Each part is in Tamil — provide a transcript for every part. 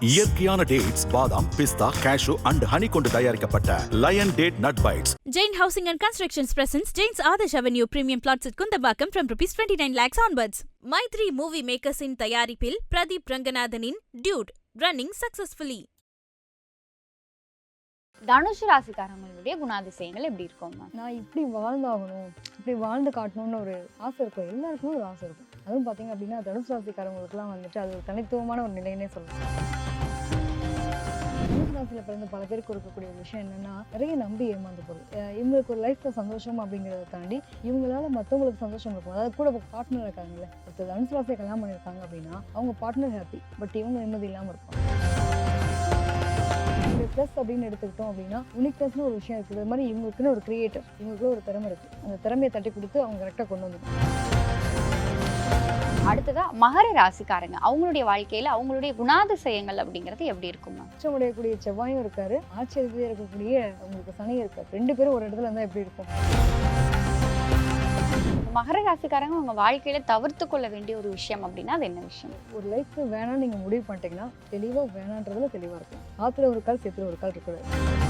இயற்கையான டேட்ஸ் பாதாம் பிஸ்தா கேஷு அண்ட் ஹனி கொண்டு தயாரிக்கப்பட்ட Lion date nut bites Jain Housing and Constructions presents Jain's Adarsh Avenue Premium Plots at Kundabakam from rupees 29 lakhs onwards. Maitri Movie Makers in தயாரிப்பில் பிரதீப் ரங்கநாதனின் டியூட் ரன்னிங் சக்சஸ்ஃபுல்லி தனுஷ் ராசிக்காரங்களுடைய குணாதிசயங்கள் எப்படி இருக்கும்? நான் இப்படி வாழ்ந்தாகணும் இப்படி வாழ்ந்து காட்டணும்னு ஒரு ஆசை இருக்கும். எல்லாருக்குமே ஒரு ஆசை இருக்கும். அதுவும் பார்த்தீங்க அப்படின்னா தனுசு ராசிக்காரங்களுக்குலாம் வந்துட்டு அது ஒரு தனித்துவமான ஒரு நிலைன்னே சொல்லலாம். ராசியில் பிறந்த பல பேருக்கு இருக்கக்கூடிய விஷயம் என்னன்னா நிறைய நம்பி ஏமாந்து போகுது இவங்களுக்கு ஒரு லைஃப்ல சந்தோஷம் அப்படிங்கிறத தாண்டி இவங்களால மற்றவங்களுக்கு சந்தோஷம் இருக்கும் அதாவது கூட பார்ட்னர் இருக்காங்கல்ல. ஒருத்தர் தனுசு ராசியை கல்யாணம் பண்ணியிருக்காங்க அப்படின்னா அவங்க பார்ட்னர் ஹாப்பி பட் இவங்க நிம்மதி இல்லாமல் இருப்பாங்க. இவங்க ப்ளஸ் அப்படின்னு எடுத்துக்கிட்டோம் அப்படின்னா யூனிக்னஸ்னு ஒரு விஷயம் இருக்குது. அது மாதிரி இவங்களுக்குன்னு ஒரு கிரியேட்டர் இவங்களுக்குள்ள ஒரு திறமை இருக்குது அந்த திறமையை தட்டி கொடுத்து அவங்க கரெக்டாக கொண்டு வந்து அடுத்ததா மகர ராசிக்காரங்க. அவங்களுடைய வாழ்க்கையில அவங்களுடைய குணாதிசயங்கள் அப்படிங்கிறது எப்படி இருக்கும் மேம் உச்சமடையக்கூடிய செவ்வாயும் இருக்காரு. ஆட்சி அதிபதியாக இருக்கக்கூடிய உங்களுக்கு சனி இருக்காரு. ரெண்டு பேரும் ஒரு இடத்துல இருந்தால் எப்படி இருக்கும்? மகர ராசிக்காரங்க அவங்க வாழ்க்கையில தவிர்த்து கொள்ள வேண்டிய ஒரு விஷயம் அப்படின்னா அது என்ன விஷயம்? ஒரு லைஃப் வேணாம்னு நீங்கள் முடிவு பண்ணிட்டீங்கன்னா தெளிவாக வேணான்றதுல தெளிவாக இருக்கும். ஆற்றுல ஒரு கால் சேத்துல ஒரு கால் இருக்கக்கூடாது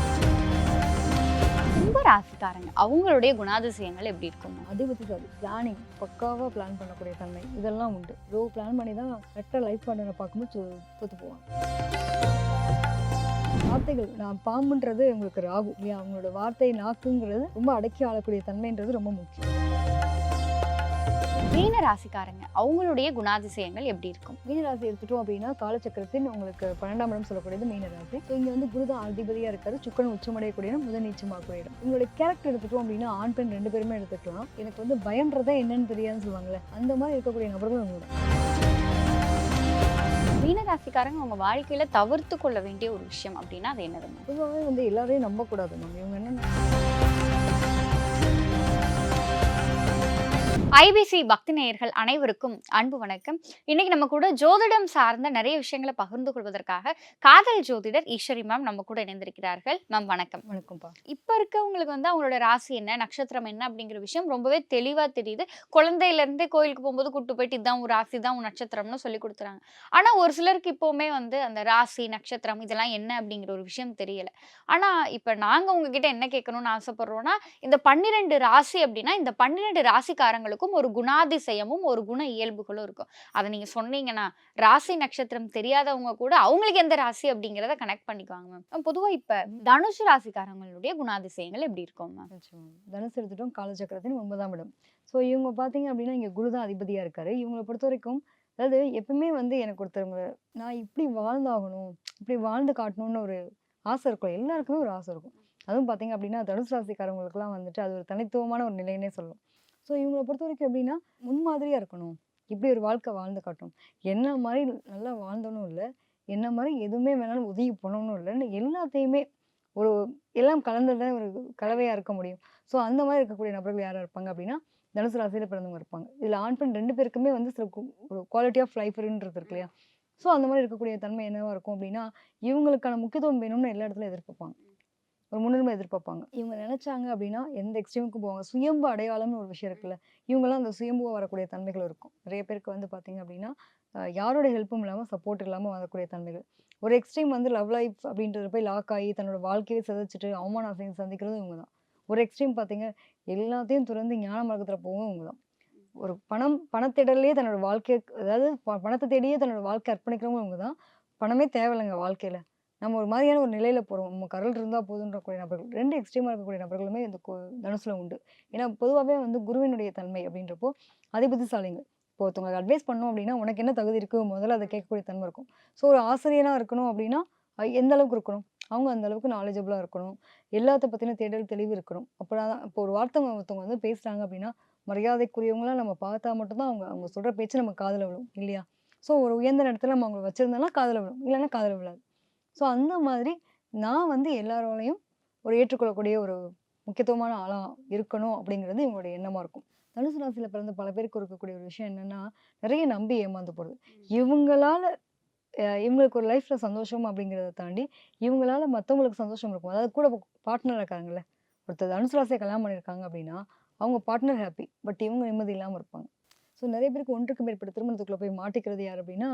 கும்ப ராசிக்காரங்க. அவங்களுடைய குணாதிசயங்கள் எப்படி இருக்கும் மேம் அதிபதிசாலி பிளானிங் பக்காவாக பிளான் பண்ணக்கூடிய தன்மை. இதெல்லாம் உண்டு. ரோ பிளான் பண்ணி தான் கரெக்டாக லைஃப் பண்ண பார்க்கும்போது சொ- தோத்து போவாங்க. வார்த்தைகள். நான் பாம்புன்றது உங்களுக்கு ராகு. இல்லையா அவங்களோட வார்த்தை நாக்குங்கிறது ரொம்ப அடக்கி ஆளக்கூடிய தன்மைன்றது ரொம்ப முக்கியம். மீன ராசிக்காரங்க அவங்களுடைய குணாதிசயங்கள் எப்படி இருக்கும்? மீனராசி எடுத்துட்டோம் அப்படின்னா காலச்சக்கரத்தின் உங்களுக்கு பன்னெண்டாம் இடம் சொல்லக்கூடியது மீனராசி இங்கே வந்து குருதான் அதிபதியாக இருக்காரு. சுக்கரன் உச்சமடையக்கூடிய முதல் நீச்சமாகக்கூடிய இடம் உங்களுடைய கேரக்டர் எடுத்துட்டோம் அப்படின்னா ஆண் பெண் ரெண்டு பேருமே எடுத்துக்கலாம். எனக்கு வந்து பயன்றதா என்னன்னு தெரியாதுன்னு சொல்லுவாங்கல்ல அந்த மாதிரி இருக்கக்கூடிய நபர்கள் உங்களோட மீன ராசிக்காரங்க அவங்க வாழ்க்கையில தவிர்த்து கொள்ள வேண்டிய ஒரு விஷயம் அப்படின்னா அது என்னது மேம் பொதுவாகவே வந்து எல்லாரையும் நம்பக்கூடாது நம்ம. இவங்க என்ன ஐபிசி பக்தி நேயர்கள் அனைவருக்கும் அன்பு வணக்கம். இன்னைக்கு நம்ம கூட ஜோதிடம் சார்ந்த நிறைய விஷயங்களை பகிர்ந்து கொள்வதற்காக காதல் ஜோதிடர் ஈஸ்வரி மேம் நம்ம கூட இணைந்திருக்கிறார்கள். மேம் வணக்கம். வணக்கம்ப்பா. இப்ப இருக்கவங்களுக்கு வந்து அவங்களோட ராசி என்ன நட்சத்திரம் என்ன அப்படிங்கிற விஷயம் ரொம்பவே தெளிவா தெரியுது. குழந்தையில இருந்தே கோயிலுக்கு போகும்போது கூட்டு போயிட்டு இதான் உன் ராசி தான் உன் நட்சத்திரம்னு சொல்லி கொடுத்துறாங்க. ஆனா ஒரு சிலருக்கு இப்பவுமே வந்து அந்த ராசி நட்சத்திரம் இதெல்லாம் என்ன அப்படிங்கிற ஒரு விஷயம் தெரியல. ஆனா இப்ப நாங்க உங்ககிட்ட என்ன கேட்கணும்னு ஆசைப்படுறோம்னா இந்த பன்னிரெண்டு ராசி அப்படின்னா இந்த பன்னிரெண்டு ராசிக்காரங்களுக்கும் ஒரு குணாதிசயமும் ஒரு குண இயல்புகளும் இருக்கும். அதை நீங்க சொன்னீங்கன்னா ராசி நட்சத்திரம் தெரியாதவங்க கூட அவங்களுக்கு எந்த ராசி அப்படிங்கிறத கனெக்ட் பண்ணிக்குவாங்க மேம் பொதுவா இப்ப தனுஷ் ராசிக்காரங்களுடைய குணாதிசயங்கள் எப்படி இருக்கும் மேம் நிச்சயமா. தனுசு எடுத்துட்டோம் காலச்சக்கரத்தின் ஒன்பதாம் இடம். ஸோ இவங்க பார்த்தீங்க அப்படின்னா இங்கே குரு தான் அதிபதியாக இருக்காரு. இவங்களை பொறுத்த வரைக்கும் அதாவது எப்பவுமே வந்து எனக்கு ஒருத்தவங்க நான் இப்படி வாழ்ந்தாகணும் இப்படி வாழ்ந்து காட்டணும்னு ஒரு ஆசை இருக்கும். எல்லாருக்குமே ஒரு ஆசை இருக்கும். அதுவும் பார்த்தீங்க அப்படின்னா தனுசு ராசிக்காரங்களுக்குலாம் வந்துட்டு அது ஒரு தனித்துவமான ஒரு நிலைன்னே சொல்லணும் ஸோ இவங்களை பொறுத்த வரைக்கும் எப்படின்னா முன்மாதிரியாக இருக்கணும். இப்படி ஒரு வாழ்க்கை வாழ்ந்து காட்டும். என்ன மாதிரி நல்லா வாழ்ந்தனும் இல்லை என்ன மாதிரி எதுவுமே வேணாலும் உதவி பண்ணணும் இல்லைன்னு எல்லாத்தையுமே ஒரு எல்லாம் கலந்ததான் ஒரு கலவையாக இருக்க முடியும். ஸோ அந்த மாதிரி இருக்கக்கூடிய நபர்கள் யாராக இருப்பாங்க அப்படின்னா தனுசு ராசியில் பிறந்தவங்க இருப்பாங்க. இதில் ஆண் பெண் ரெண்டு பேருக்குமே வந்து சில கு- ஒரு குவாலிட்டி ஆஃப் லைஃப்ன்றது இருக்கு இல்லையா? ஸோ அந்த மாதிரி இருக்கக்கூடிய தன்மை என்னவாக இருக்கும் அப்படின்னா இவங்களுக்கான முக்கியத்துவம் வேணும்னு எல்லா இடத்துலையும் எதிர்பார்ப்பாங்க. ஒரு முன்னுரிமை எதிர்பார்ப்பாங்க. இவங்க நினைச்சாங்க அப்படின்னா எந்த எக்ஸ்ட்ரீமுக்கும் போவாங்க. சுயம்பு அடையாளம்னு ஒரு விஷயம் இருக்குல்ல இவங்கெல்லாம் அந்த சுயம்புவா வரக்கூடிய தன்மைகள் இருக்கும். நிறைய பேருக்கு வந்து பார்த்தீங்க அப்படின்னா யாரோட ஹெல்ப்பும் இல்லாமல் சப்போர்ட் இல்லாமல் வரக்கூடிய தன்மைகள். ஒரு எக்ஸ்ட்ரீம் வந்து லவ் லைஃப் அப்படின்றது போய் லாக் ஆகி தன்னோட வாழ்க்கையை சிதைச்சிட்டு அவமான ஆசையை சந்திக்கிறதும் இவங்க தான் ஒரு எக்ஸ்ட்ரீம் பார்த்தீங்க எல்லாத்தையும் துறந்து ஞான மார்க்கத்தில் போகவும் இவங்க தான் ஒரு பணம் பணத்திடலே தன்னோட வாழ்க்கையை அதாவது பணத்தை தேடியே தன்னோட வாழ்க்கை அர்ப்பணிக்கிறவங்க இவங்க தான் பணமே தேவையில்லைங்க வாழ்க்கையில். நம்ம ஒரு மாதிரியான ஒரு நிலையில் போகிறோம் நம்ம கரல் இருந்தால் போதுன்றக்கூடிய நபர்கள் ரெண்டு எக்ஸ்ட்ரீமாக இருக்கக்கூடிய நபர்களுமே இந்த தனுசில் உண்டு. ஏன்னா பொதுவாகவே வந்து குருவினுடைய தன்மை அப்படின்றப்போ அதிபதிசாலிங்க. இப்போ ஒருத்தவங்களுக்கு அட்வைஸ் பண்ணோம் அப்படின்னா உனக்கு என்ன தகுதி இருக்குது முதல்ல அதை கேட்கக்கூடிய தன்மை இருக்கும். ஸோ ஒரு ஆசிரியனாக இருக்கணும் அப்படின்னா எந்த அளவுக்கு இருக்கணும்? அவங்க அந்த அளவுக்கு நாலேஜபிளாக இருக்கணும். எல்லாத்த பற்றின தேடல் தெளிவு இருக்கணும். அப்போதான் இப்போ ஒரு வார்த்தை ஒருத்தவங்க வந்து பேசுகிறாங்க அப்படின்னா மரியாதைக்குரியவங்களாம் நம்ம பார்த்தா மட்டும்தான் அவங்க அவங்க சொல்கிற பேச்சு நம்ம காதில் விழும் இல்லையா? ஸோ ஒரு உயர்ந்த இடத்துல நம்ம அவங்களை வச்சுருந்தோம்னா காதில் விழும். இல்லைன்னா காதில் விழாது. ஸோ அந்த மாதிரி நான் வந்து எல்லாரோடையும் ஒரு ஏற்றுக்கொள்ளக்கூடிய ஒரு முக்கியத்துவமான ஆளாக இருக்கணும் அப்படிங்கிறது இவங்களுடைய எண்ணமாக இருக்கும். தனுசு ராசியில் பிறந்த பல பேருக்கு இருக்கக்கூடிய ஒரு விஷயம் என்னென்னா நிறைய நம்பி ஏமாந்து போகிறது இவங்களால இவங்களுக்கு ஒரு லைஃப்பில் சந்தோஷம் அப்படிங்கிறத தாண்டி இவங்களால மற்றவங்களுக்கு சந்தோஷம் இருக்கும். அதாவது கூட பார்ட்னர் இருக்காங்கல்ல. ஒருத்தர் தனுசு ராசியை கல்யாணம் பண்ணியிருக்காங்க அப்படின்னா அவங்க பார்ட்னர் ஹாப்பி பட் இவங்க நிம்மதி இல்லாமல் இருப்பாங்க. ஸோ நிறைய பேருக்கு ஒன்றுக்கு மேற்பட்ட திருமணத்துக்குள்ளே போய் மாட்டிக்கிறது யார் அப்படின்னா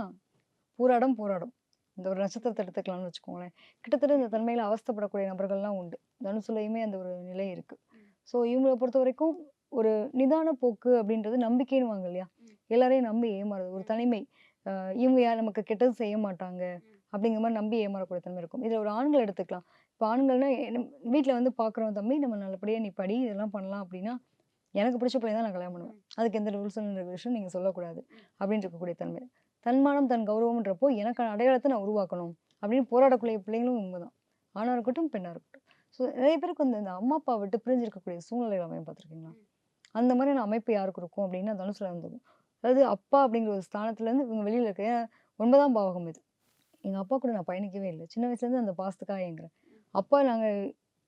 போராடம் போராடும். இந்த ஒரு நட்சத்திரத்தை எடுத்துக்கலாம்னு வச்சுக்கோங்களேன். கிட்டத்தட்ட இந்த தன்மையில் அவஸ்தைப்படக்கூடிய நபர்கள்லாம் உண்டு. தனுசுலையுமே அந்த ஒரு நிலை இருக்கு. ஸோ இவங்களை பொறுத்த வரைக்கும் ஒரு நிதான போக்கு அப்படின்றது நம்பிக்கைன்னு வாங்க இல்லையா எல்லாரையும் நம்பி ஏமாறுது ஒரு தனிமை. இவங்க யார் நமக்கு கெட்டது செய்ய மாட்டாங்க அப்படிங்கிற மாதிரி நம்பி ஏமாறக்கூடிய தன்மை இருக்கும். இதில் ஒரு ஆண்கள் எடுத்துக்கலாம். இப்போ ஆண்கள்னா வீட்டில் வந்து பார்க்குறோம் தம்பி நம்ம நல்லபடியாக நீ படி இதெல்லாம் பண்ணலாம் அப்படின்னா எனக்கு பிடிச்ச பிள்ளை தான் நான் கல்யாணம் பண்ணுவேன். அதுக்கு எந்த ரூல்ஸ் ரெகுலேஷன் நீங்கள் சொல்லக்கூடாது அப்படின்னு இருக்கக்கூடிய தன்மை. தன்மானம் தன் கௌரவம்ன்றப்போ எனக்கான அடையாளத்தை நான் உருவாக்கணும் அப்படின்னு போராடக்கூடிய பிள்ளைங்களும் உண்மைதான் ஆணாக இருக்கட்டும் பெண்ணாக இருக்கட்டும். ஸோ நிறைய பேருக்கு வந்து இந்த அம்மா அப்பா விட்டு பிரிஞ்சிருக்கக்கூடிய சூழ்நிலைகள் அமையும் பார்த்துருக்கீங்களா? அந்த மாதிரியான அமைப்பு யாருக்கு இருக்கும் அப்படின்னா தனுசுல இருந்துக்கும் அதாவது அப்பா அப்படிங்கிற ஒரு ஸ்தானத்துலேருந்து இவங்க வெளியில் இருக்க ஏன்னா ஒன்பதாம் பாவகம் இது. எங்கள் அப்பா கூட நான் பயணிக்கவே இல்லை. சின்ன வயசுலேருந்து அந்த பாசத்துக்காக எங்கிறேன் அப்பா நாங்கள்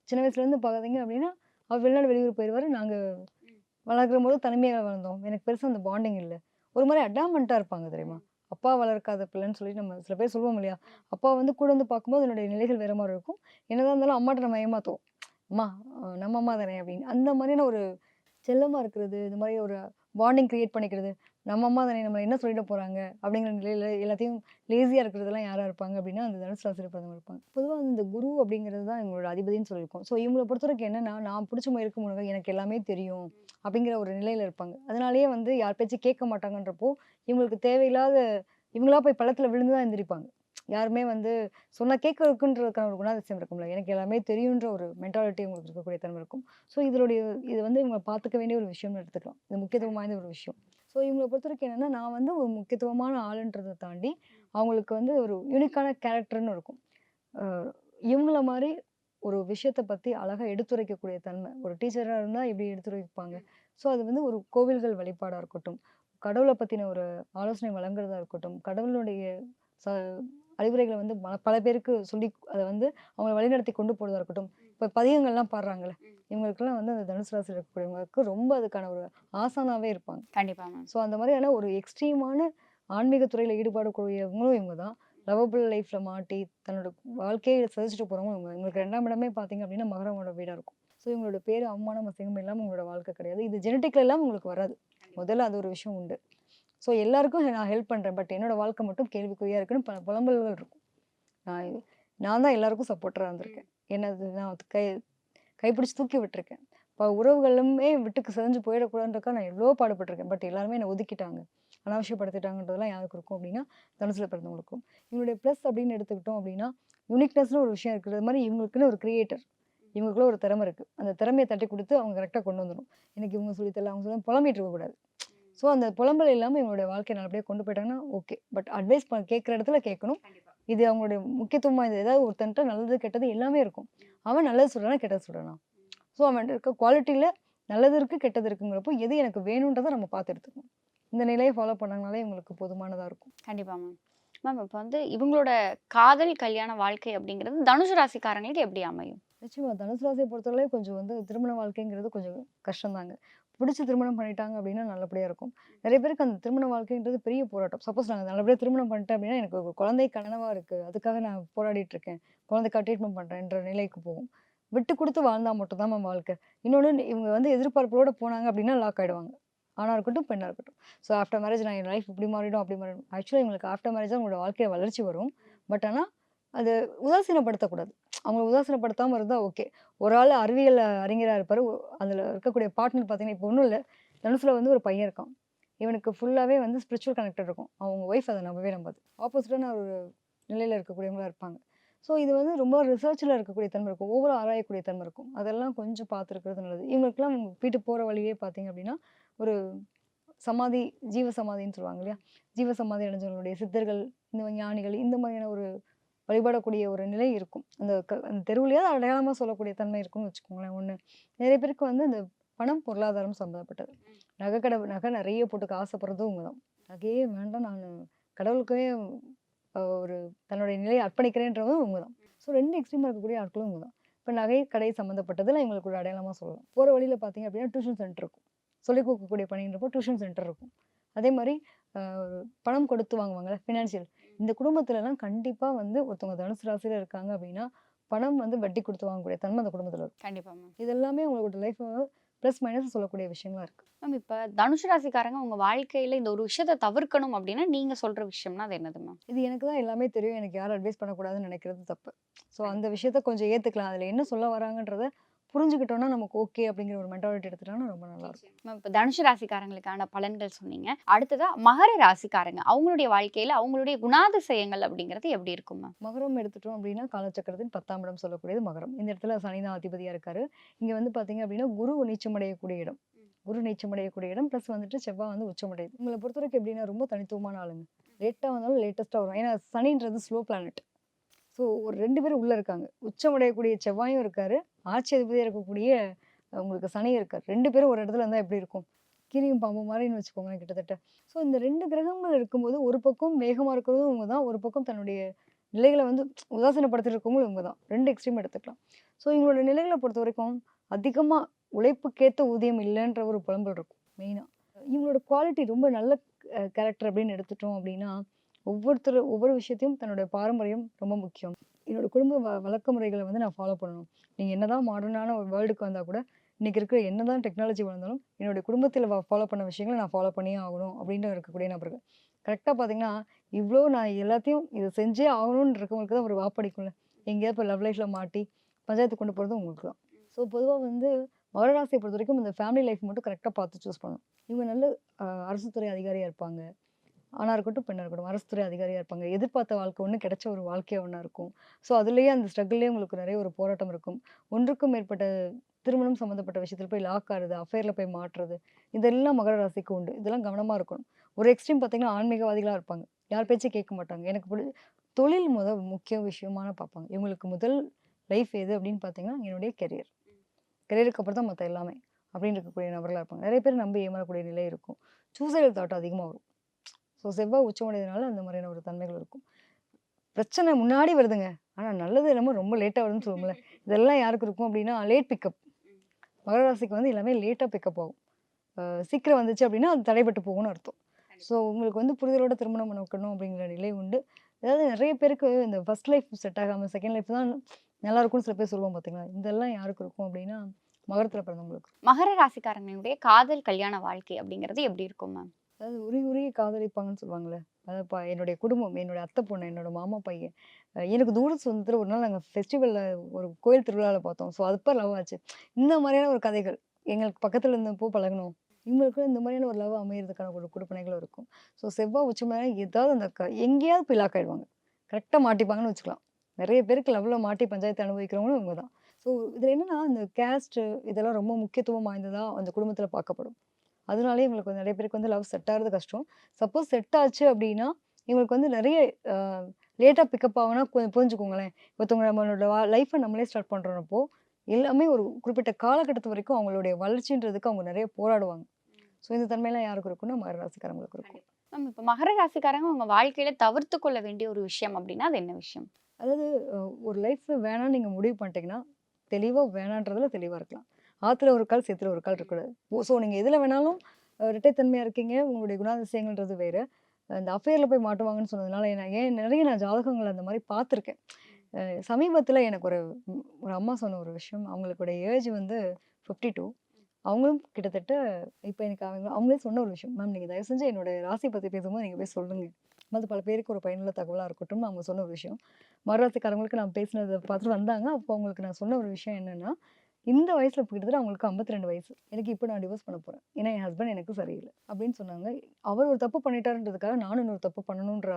சின்ன வயசுலேருந்து பார்த்தீங்க அப்படின்னா அவர் வெளிநாடு வெளியூர் போயிடுவார் நாங்கள் வளர்க்குற போது தனிமையாக வளர்ந்தோம் எனக்கு பெருசாக அந்த பாண்டிங் இல்லை. ஒரு மாதிரி அடாமெண்ட்டாக இருப்பாங்க தெரியுமா? அப்பா வளர்க்காத பிள்ளைன்னு சொல்லி நம்ம சில பேர் சொல்லுவோம் இல்லையா? அப்பா வந்து கூட வந்து பார்க்கும்போது என்னுடைய நிலைகள் வேற மாதிரி இருக்கும். என்னதான் இருந்தாலும் அம்மாட்ட நம்ம ஏமாத்துவோம். அம்மா அஹ் நம்ம அம்மா தானே அப்படின்னு. அந்த மாதிரியான ஒரு செல்லமாக இருக்கிறது இந்த மாதிரி ஒரு பாண்டிங் கிரியேட் பண்ணிக்கிறது நம்ம அம்மா தானே நம்மளை என்ன சொல்லிட போகிறாங்க அப்படிங்கிற நிலையில் எல்லாத்தையும் லேசியாக இருக்கிறதெல்லாம் யாராக இருப்பாங்க அப்படின்னா அந்த தனுசு ராசியில் இருப்பாங்க. பொதுவாக வந்து இந்த குரு அப்படிங்கிறது தான் எங்களோட அதிபதின்னு சொல்லியிருக்கோம். ஸோ இவங்களை பொறுத்த வரைக்கும் என்னன்னா நான் பிடிச்ச மாதிரி இருக்கும் முன்னாடி எனக்கு எல்லாமே தெரியும் அப்படிங்கிற ஒரு நிலையில் இருப்பாங்க. அதனாலேயே வந்து யார் பேச்சு கேட்க மாட்டாங்கன்றப்போ இவங்களுக்கு தேவையில்லாத இவங்களா போய் பள்ளத்தில் விழுந்து தான் எந்திரிப்பாங்க. யாருமே வந்து சொன்னால் கேட்கறதுக்குன்றதுக்கான ஒரு குணாதிசயம் இருக்கும்ல. எனக்கு எல்லாமே தெரியுன்ற ஒரு மென்டாலிட்டி உங்களுக்கு இருக்கக்கூடிய தன்மை இருக்கும். ஸோ இதனுடைய இது வந்து இவங்க பார்த்துக்க வேண்டிய ஒரு விஷயம்னு எடுத்துக்கலாம். இது முக்கியத்துவம் வாய்ந்த ஒரு விஷயம். ஸோ இவங்களை பொறுத்த வரைக்கும் என்னென்னா நான் வந்து ஒரு முக்கியத்துவமான ஆளுன்றதை தாண்டி அவங்களுக்கு வந்து ஒரு யூனிக்கான கேரக்டர்னு இருக்கும். இவங்கள மாதிரி ஒரு விஷயத்தை பற்றி அழகாக எடுத்துரைக்கக்கூடிய தன்மை. ஒரு டீச்சராக இருந்தால் எப்படி எடுத்துரைப்பாங்க. ஸோ அது வந்து ஒரு கோவில்கள் வழிபாடாக இருக்கட்டும் கடவுளை பற்றின ஒரு ஆலோசனை வழங்குறதா இருக்கட்டும் கடவுளுடைய ச அறிவுரைகளை வந்து பல பேருக்கு சொல்லி அதை வந்து அவங்களை வழிநடத்தி கொண்டு போகிறதா இருக்கட்டும். இப்போ பதிகங்கள்லாம் பாடுறாங்கல்ல இவங்களுக்கெல்லாம் வந்து அந்த தனுசு ராசியில் இருக்கக்கூடியவங்களுக்கு ரொம்ப அதுக்கான ஒரு ஆசானாவே இருப்பாங்க. கண்டிப்பா மேம். ஸோ அந்த மாதிரியான ஒரு எக்ஸ்ட்ரீமான ஆன்மீக துறையில் ஈடுபாடுக்கூடியவங்களும் இவங்க தான். லவபிள் லைஃப்பில் மாட்டி தன்னோட வாழ்க்கையை சிதைச்சிட்டு போகிறவங்க இவங்க இவங்களுக்கு ரெண்டாம் இடமே பார்த்தீங்க அப்படின்னா மகரமோட வீடாக இருக்கும். ஸோ இவங்களோட பேர் அவமானம் அசிங்கம் இல்லாமல் உங்களோட வாழ்க்கை கிடையாது. இது ஜெனட்டிக்ல எல்லாம் உங்களுக்கு வராது. முதல்ல அது ஒரு விஷயம் உண்டு. ஸோ எல்லாருக்கும் நான் ஹெல்ப் பண்ணுறேன் பட் என்னோட வாழ்க்கை மட்டும் கேள்விக்குறியாக இருக்குன்னு பல புலம்பல்கள் இருக்கும். நான் நான் தான் எல்லாருக்கும் சப்போர்ட்டராக இருந்திருக்கேன். என்னது நான் கை கைப்பிடிச்சு தூக்கி விட்டுருக்கேன். இப்போ உறவுகளுமே விட்டுக்கு செஞ்சு போயிடக்கூடாதுன்றக்கா நான் எவ்வளோ பாடுபட்டிருக்கேன். பட் எல்லாருமே என்னை ஒதுக்கிட்டாங்க. அனாவசியப்படுத்திட்டாங்கன்றதெல்லாம் யாருக்கு இருக்கும் அப்படின்னா தனுசுல பிறந்தவங்களுக்கும். இவங்களுடைய ப்ளஸ் அப்படின்னு எடுத்துக்கிட்டோம் அப்படின்னா யூனிக்னஸ்னு ஒரு விஷயம் இருக்கிறது மாதிரி இவங்களுக்குன்னு ஒரு கிரியேட்டர் இவங்களுக்குள்ள ஒரு திறமை இருக்குது அந்த திறமையை தட்டி கொடுத்து அவங்க கரெக்டாக கொண்டு வந்துடும் எனக்கு இவங்க சொல்லித்தரல அவங்க சொல்ல புலம்பிட்டு இருக்கக்கூடாது. ஸோ அந்த புலம்பல் இல்லாமல் இவங்களுடைய வாழ்க்கையை நல்லபடியாக கொண்டு போயிட்டாங்கன்னா ஓகே பட் அட்வைஸ் பண்ண கேட்குற இடத்துல கேட்கணும் இது அவங்களுடைய முக்கியத்துவமாக இது ஏதாவது ஒருத்தன்ட்ட நல்லது கெட்டது எல்லாமே இருக்கும். அவன் நல்லது சொல்கிறானா கெட்டது சொல்கிறானா ஸோ அவன் இருக்க குவாலிட்டியில் நல்லது இருக்குது கெட்டது இருக்குங்கிறப்போ எது எனக்கு வேணுன்றதை நம்ம பார்த்து எடுத்துக்கணும். இந்த நிலையை ஃபாலோ பண்ணாங்கனாலே இவங்களுக்கு போதுமானதாக இருக்கும். கண்டிப்பா மேம் மேம் இப்போ வந்து இவங்களோட காதல் கல்யாண வாழ்க்கை அப்படிங்கிறது தனுசு ராசிக்காரங்களுக்கு எப்படி அமையும்? நிச்சயமா தனுசு ராசியை பொறுத்தவரை கொஞ்சம் வந்து திருமண வாழ்க்கைங்கிறது கொஞ்சம் கஷ்டம்தாங்க. பிடிச்சி திருமணம் பண்ணிட்டாங்க அப்படின்னா நல்லபடியாக இருக்கும். நிறைய பேருக்கு அந்த திருமண வாழ்க்கைன்றது பெரிய போராட்டம். சப்போஸ் நாங்கள் நல்லபடியாக திருமணம் பண்ணிட்டேன் அப்படின்னா எனக்கு ஒரு குழந்தை கனவாக இருக்குது அதுக்காக நான் போராடிட்டு இருக்கேன். குழந்தைக்கா ட்ரீட்மெண்ட் பண்ணுறேன்ற நிலைக்கு போகும் விட்டு கொடுத்து வாழ்ந்தால் மட்டும்தான் மேம் வாழ்க்கை. இன்னொன்று இவங்க வந்து எதிர்பார்ப்போட போனாங்க அப்படின்னா லாக் ஆகிடுவாங்க ஆணாக இருக்கட்டும் பெண்ணாக இருக்கட்டும். ஸோ ஆஃப்டர் மேரேஜ் நான் என் லைஃப் இப்படி மாறிடும் அப்படி மாறிடும். ஆக்சுவலாக இவங்களுக்கு ஆஃப்டர் மேரேஜ் தான் உங்களோட வாழ்க்கையில் வளர்ச்சி வரும். பட் ஆனால் அது உதாசீனப்படுத்தக்கூடாது. அவங்களை உதாசனப்படுத்தாமல் இருந்தால் ஓகே. ஒரு ஆள் அறிவியல் அறிஞராக இருப்பார். அதில் இருக்கக்கூடிய பார்ட்னர் பார்த்தீங்கன்னா இப்போ ஒன்றும் இல்லை. தனுசில் வந்து ஒரு பையன் இருக்கான். இவனுக்கு ஃபுல்லாகவே வந்து ஸ்பிரிச்சுவல் கனெக்டட் இருக்கும். அவங்க ஒய்ஃப் அதை நம்பவே நம்பாது. ஆப்போசிட்டான ஒரு நிலையில் இருக்கக்கூடியவங்களாக இருப்பாங்க. ஸோ இது வந்து ரொம்ப ரிசர்ச்சில் இருக்கக்கூடிய தன்மை இருக்கும். ஒவ்வொரு ஆராயக்கூடிய தன்மை இருக்கும். அதெல்லாம் கொஞ்சம் பார்த்துருக்கிறது நல்லது. இவங்களுக்குலாம் வீட்டு போகிற வழியே பார்த்தீங்க அப்படின்னா ஒரு சமாதி ஜீவ சமாதின்னு சொல்லுவாங்க இல்லையா? ஜீவ சமாதி அடைஞ்சவங்களுடைய சித்தர்கள் இந்த மாதிரி ஞானிகள் இந்த மாதிரியான ஒரு வழிபடக்கூடிய ஒரு நிலை இருக்கும். அந்த க அந்த தெருவுலையாவது அடையாளமாக சொல்லக்கூடிய தன்மை இருக்கும்னு வச்சுக்கோங்களேன். ஒன்று நிறைய பேருக்கு வந்து அந்த பணம் பொருளாதாரம் சம்மந்தப்பட்டது நகை கடை நகை நிறைய போட்டுக்க ஆசைப்படுறதும் உங்க தான் நகையே வேண்டாம் நான் கடவுளுக்கே ஒரு தன்னுடைய நிலையை அர்ப்பணிக்கிறேன்றதும் உங்க தான் ஸோ ரெண்டு எக்ஸ்ட்ரீமாக இருக்கக்கூடிய ஆட்களும் உங்க தான் இப்போ நகை கடை சம்மந்தப்பட்டதில் இவங்களுக்கு ஒரு அடையாளமாக சொல்லலாம். போகிற வழியில் பார்த்தீங்க அப்படின்னா டியூஷன் சென்டர் இருக்கும். சொல்லிக் கொடுக்கக்கூடிய பணின்றப்போ டியூஷன் சென்டர் இருக்கும். அதே மாதிரி ஒரு பணம் கொடுத்து வாங்குவாங்கல்ல ஃபினான்ஷியல் இந்த குடும்பத்துலலாம் கண்டிப்பாக வந்து ஒருத்தவங்க தனுசு ராசியில் இருக்காங்க அப்படின்னா பணம் வந்து வட்டி கொடுத்து வாங்கக்கூடிய தன்மை அந்த குடும்பத்தில் இருக்கும். கண்டிப்பா மேம். இது எல்லாமே உங்களோட லைஃப்பை ப்ளஸ் மைனஸ் சொல்லக்கூடிய விஷயங்களா இருக்குது மேம் இப்போ தனுஷ் ராசிக்காரங்க உங்க வாழ்க்கையில இந்த ஒரு விஷயத்தை தவிர்க்கணும் அப்படின்னா நீங்க சொல்ற விஷயம்னா அது என்னது மேம்? இது எனக்கு தான் எல்லாமே தெரியும். எனக்கு யாரும் அட்வைஸ் பண்ணக்கூடாதுன்னு நினைக்கிறது தப்பு. ஸோ அந்த விஷயத்த கொஞ்சம் ஏற்றுக்கலாம் அதில் என்ன சொல்ல வராங்கன்றத புரிஞ்சுக்கிட்டோம்னா நமக்கு ஓகே அப்படிங்கிற ஒரு மென்டாலிட்டி எடுத்துட்டோம்னா ரொம்ப நல்லா இருக்கும். மேம் இப்போ தனுஷ் ராசிக்காரங்களுக்கான பலன்கள் சொன்னீங்க. அடுத்ததா மகர ராசிக்காரங்க அவங்களுடைய வாழ்க்கையில அவங்களுடைய குணாதிசயங்கள் அப்படிங்கிறது எப்படி இருக்கும் மேம் மகரம் எடுத்துட்டோம் அப்படின்னா காலச்சக்கரத்தின் பத்தாம் இடம் சொல்லக்கூடியது மகரம். இந்த இடத்துல சனி தான் அதிபதியாக இருக்காரு. இங்கே வந்து பார்த்தீங்க அப்படின்னா குரு நீச்சமடையக்கூடிய இடம். குரு நீச்சமடையக்கூடிய இடம். ப்ளஸ் வந்துட்டு செவ்வாய் வந்து உச்சமடையுது. உங்களை பொறுத்த வரைக்கும் எப்படின்னா ரொம்ப தனித்துவமான ஆளுங்க. லேட்டாக வந்தாலும் லேட்டஸ்ட்டாக வரும். ஏன்னா சனின்றது ஸ்லோ பிளானட் ஸோ ஒரு ரெண்டு பேரும் உள்ளே இருக்காங்க. உச்சமடையக்கூடிய செவ்வாயும் இருக்கார். ஆட்சி அதிபதியாக இருக்கக்கூடிய உங்களுக்கு சனியும் இருக்கார். ரெண்டு பேரும் ஒரு இடத்துல இருந்தால் எப்படி இருக்கும்? கீரியும் பாம்பு மாதிரின்னு வச்சுக்கோங்களேன் கிட்டத்தட்ட. ஸோ இந்த ரெண்டு கிரகங்கள் இருக்கும்போது ஒரு பக்கம் வேகமாக இருக்கிறதும் இவங்க தான் ஒரு பக்கம் தன்னுடைய நிலைகளை வந்து உதாசீனப்படுத்திட்டு இருக்கவங்களும் இவங்க தான். ரெண்டு எக்ஸ்ட்ரீம் எடுத்துக்கலாம். ஸோ இவங்களோட நிலைகளை பொறுத்த வரைக்கும் அதிகமாக உழைப்புக்கேற்ற ஊதியம் இல்லைன்ற ஒரு புலம்பல் இருக்கும் மெயினாக இவங்களோட குவாலிட்டி ரொம்ப நல்ல கேரக்டர் அப்படின்னு எடுத்துட்டோம் அப்படின்னா ஒவ்வொருத்தர் ஒவ்வொரு விஷயத்தையும் தன்னோட பாரம்பரியம் ரொம்ப முக்கியம். என்னோட குடும்ப வ வழக்க முறைகளை வந்து நான் ஃபாலோ பண்ணணும். நீங்கள் என்னதான் மாடர்னான ஒரு வேர்ல்டுக்கு வந்தால் கூட இன்றைக்கி இருக்கிற என்ன தான் டெக்னாலஜி வளர்ந்தாலும் என்னுடைய குடும்பத்தில் ஃபாலோ பண்ண விஷயங்களை நான் ஃபாலோ பண்ணியே ஆகணும் அப்படின்னு இருக்கக்கூடிய நபர்கள். கரெக்டாக பார்த்தீங்கன்னா இவ்வளோ நான் எல்லாத்தையும் இதை செஞ்சே ஆகணும்னு இருக்கவங்களுக்கு தான் ஒரு வாப்படிக்கும்ல எங்கேயாவது இப்போ லவ் லைஃப்பில் மாட்டி பஞ்சாயத்து கொண்டு போகிறது உங்களுக்கு தான். ஸோ பொதுவாக வந்து மகராசியை பொறுத்த வரைக்கும் இந்த ஃபேமிலி லைஃப் மட்டும் கரெக்டாக பார்த்து சூஸ் பண்ணணும். இவங்க நல்ல அரசு துறை அதிகாரியாக இருப்பாங்க. ஆணாக இருக்கட்டும் பெண்ணாக இருக்கட்டும் அரசு துறை அதிகாரியாக இருப்பாங்க. எதிர்பார்த்த வாழ்க்கை ஒன்று கிடைச்ச ஒரு வாழ்க்கையாக ஒன்றா இருக்கும். ஸோ அதுலேயே அந்த ஸ்ட்ரகிள்லேயே உங்களுக்கு நிறைய ஒரு போராட்டம் இருக்கும். ஒன்றுக்கும் மேற்பட்ட திருமணம் சம்மந்தப்பட்ட விஷயத்தில் போய் லாக் ஆகுது அஃபேரில் போய் மாற்றுறது இதெல்லாம் மகர ராசிக்கு உண்டு. இதெல்லாம் கவனமாக இருக்கணும். ஒரு எக்ஸ்ட்ரீம் பார்த்தீங்கன்னா ஆன்மீகவாதிகளாக இருப்பாங்க. யார் பேச்சும் கேட்க மாட்டாங்க. எனக்கு பிடி தொழில் முதல் முக்கிய விஷயமான பார்ப்பாங்க. இவங்களுக்கு முதல் லைஃப் எது அப்படின்னு பார்த்தீங்கன்னா என்னுடைய கெரியர் கெரியருக்கு அப்புறம் தான் மற்ற எல்லாமே அப்படின்னு இருக்கக்கூடிய நபர்களாக இருப்பாங்க. நிறைய பேர் நம்பி ஏமாறக்கூடிய நிலை இருக்கும். சூசைடல் தாட் அதிகமாக வரும். ஸோ செவ்வாய் உச்சமடையதுனால அந்த மாதிரியான ஒரு தன்மைகள் இருக்கும். பிரச்சனை முன்னாடி வருதுங்க. ஆனால் நல்லது இல்லாமல் ரொம்ப லேட்டாக வருதுன்னு சொல்லுவோம்ல. இதெல்லாம் யாருக்கு இருக்கும் அப்படின்னா லேட் பிக்கப் மகர ராசிக்கு வந்து எல்லாமே லேட்டாக பிக்கப் ஆகும். சீக்கிரம் வந்துச்சு அப்படின்னா அது தடைப்பட்டு போகும்னு அர்த்தம். ஸோ உங்களுக்கு வந்து புரிதலோட திருமணம் பண்ணணும் அப்படிங்கிற நிலை உண்டு. அதாவது நிறைய பேருக்கு இந்த ஃபர்ஸ்ட் லைஃப் செட் ஆகாமல் செகண்ட் லைஃப் தான் நல்லா இருக்கும்னு சில பேர் சொல்லுவோம் பார்த்தீங்களா இதெல்லாம் யாருக்கு இருக்கும் அப்படின்னா மகரத்தில் பிறந்தவங்களுக்கு. மகர ராசிக்காரங்களுடைய காதல் கல்யாண வாழ்க்கை அப்படிங்கிறது எப்படி இருக்கும் மேம் அதாவது உருகி உருகி காதலிப்பாங்கன்னு சொல்லுவாங்களே அதைப்பா என்னுடைய குடும்பம் என்னோட அத்தை பொண்ணு என்னோட மாமா பையன். எனக்கு தூர சொந்தத்தில் ஒரு நாள் நாங்கள் ஃபெஸ்டிவலில் ஒரு கோயில் திருவிழாவில் பார்த்தோம். ஸோ அதுப்போ லவ் ஆச்சு. இந்த மாதிரியான ஒரு கதைகள் எங்களுக்கு பக்கத்தில் இருந்தப்போ பழகணும் இவங்களுக்கும் இந்த மாதிரியான ஒரு லவ் அமையிறதுக்கான ஒரு கொடுப்பனைகளும் இருக்கும். ஸோ செவ்வாய் உச்சமான ஏதாவது அந்த க எங்கேயாவது போய் லாக் ஆகிடுவாங்க கரெக்டாக மாட்டிப்பாங்கன்னு வச்சுக்கலாம். நிறைய பேருக்கு லவ்வில் மாட்டி பஞ்சாயத்து அனுபவிக்கிறவங்களும் இவங்க தான். ஸோ இதில் என்னென்னா இந்த கேஸ்ட்டு இதெல்லாம் ரொம்ப முக்கியத்துவம் வாய்ந்ததாக அந்த குடும்பத்தில் பார்க்கப்படும். அதனாலே இவங்களுக்கு வந்து நிறைய பேருக்கு வந்து லவ் செட் ஆகிறது கஷ்டம். சப்போஸ் செட் ஆச்சு அப்படின்னா இவங்களுக்கு வந்து நிறைய லேட்டாக பிக்கப் ஆகுனா கொஞ்சம் புரிஞ்சுக்கோங்களேன். ஒருத்தவங்க நம்மளோட லைஃப்பை நம்மளே ஸ்டார்ட் பண்ணுறப்போ எல்லாமே ஒரு குறிப்பிட்ட காலகட்டத்து வரைக்கும் அவங்களுடைய வளர்ச்சின்றதுக்கு அவங்க நிறைய போராடுவாங்க. ஸோ இந்த தன்மையெல்லாம் யாருக்கு இருக்குன்னா மகர ராசிக்காரங்களுக்கு இருக்கும். மேம் இப்போ மகர ராசிக்காரங்க உங்க வாழ்க்கையில தவிர்த்து கொள்ள வேண்டிய ஒரு விஷயம் அப்படின்னா அது என்ன விஷயம்? அதாவது ஒரு லைஃப்பில் வேணாம்னு நீங்கள் முடிவு பண்ணிட்டீங்கன்னா தெளிவாக வேணான்றதுல தெளிவாக இருக்கலாம். ஆற்றுல ஒரு கால் சேத்துல ஒரு கால் இருக்கக்கூடாது ஸோ நீங்கள் எதில் வேணாலும் இரட்டைத்தன்மையாக இருக்கீங்க. உங்களுடைய குணாதிசயங்கள்ன்றது வேறு. அந்த அஃபேரில் போய் மாட்டுவாங்கன்னு சொன்னதுனால நான் ஏன் நிறைய நான் ஜாதகங்கள் அந்த மாதிரி பார்த்துருக்கேன். சமீபத்தில் எனக்கு ஒரு ஒரு அம்மா சொன்ன ஒரு விஷயம். அவங்களுடைய ஏஜ் வந்து ஃபிஃப்டி டூ அவங்களும் கிட்டத்தட்ட இப்போ எனக்கு அவங்க அவங்களே சொன்ன ஒரு விஷயம். மேம் நீங்கள் தயவு செஞ்சு என்னோடய ராசி பற்றி பேசும்போது நீங்கள் போய் சொல்லுங்கள் அது பல பேருக்கு ஒரு பயனுள்ள தகவலாக இருக்கட்டும்னு அவங்க சொன்ன ஒரு விஷயம். மறுராசிக்காரங்களுக்கு நான் பேசினதை பார்த்துட்டு வந்தாங்க. அப்போ அவங்களுக்கு நான் சொன்ன ஒரு விஷயம் என்னென்னா இந்த வயசில் கிட்டத்தட்ட அவங்களுக்கு 52 வயசு. எனக்கு இப்போ நான் டிவோர்ஸ் பண்ண போகிறேன் ஏன்னா என் ஹஸ்பண்ட் எனக்கு சரியில்லை. அப்படின்னு சொன்னாங்க. அவர் ஒரு தப்பு பண்ணிட்டாருன்றதுக்காக நானும் இன்னொரு தப்பு பண்ணணுன்ற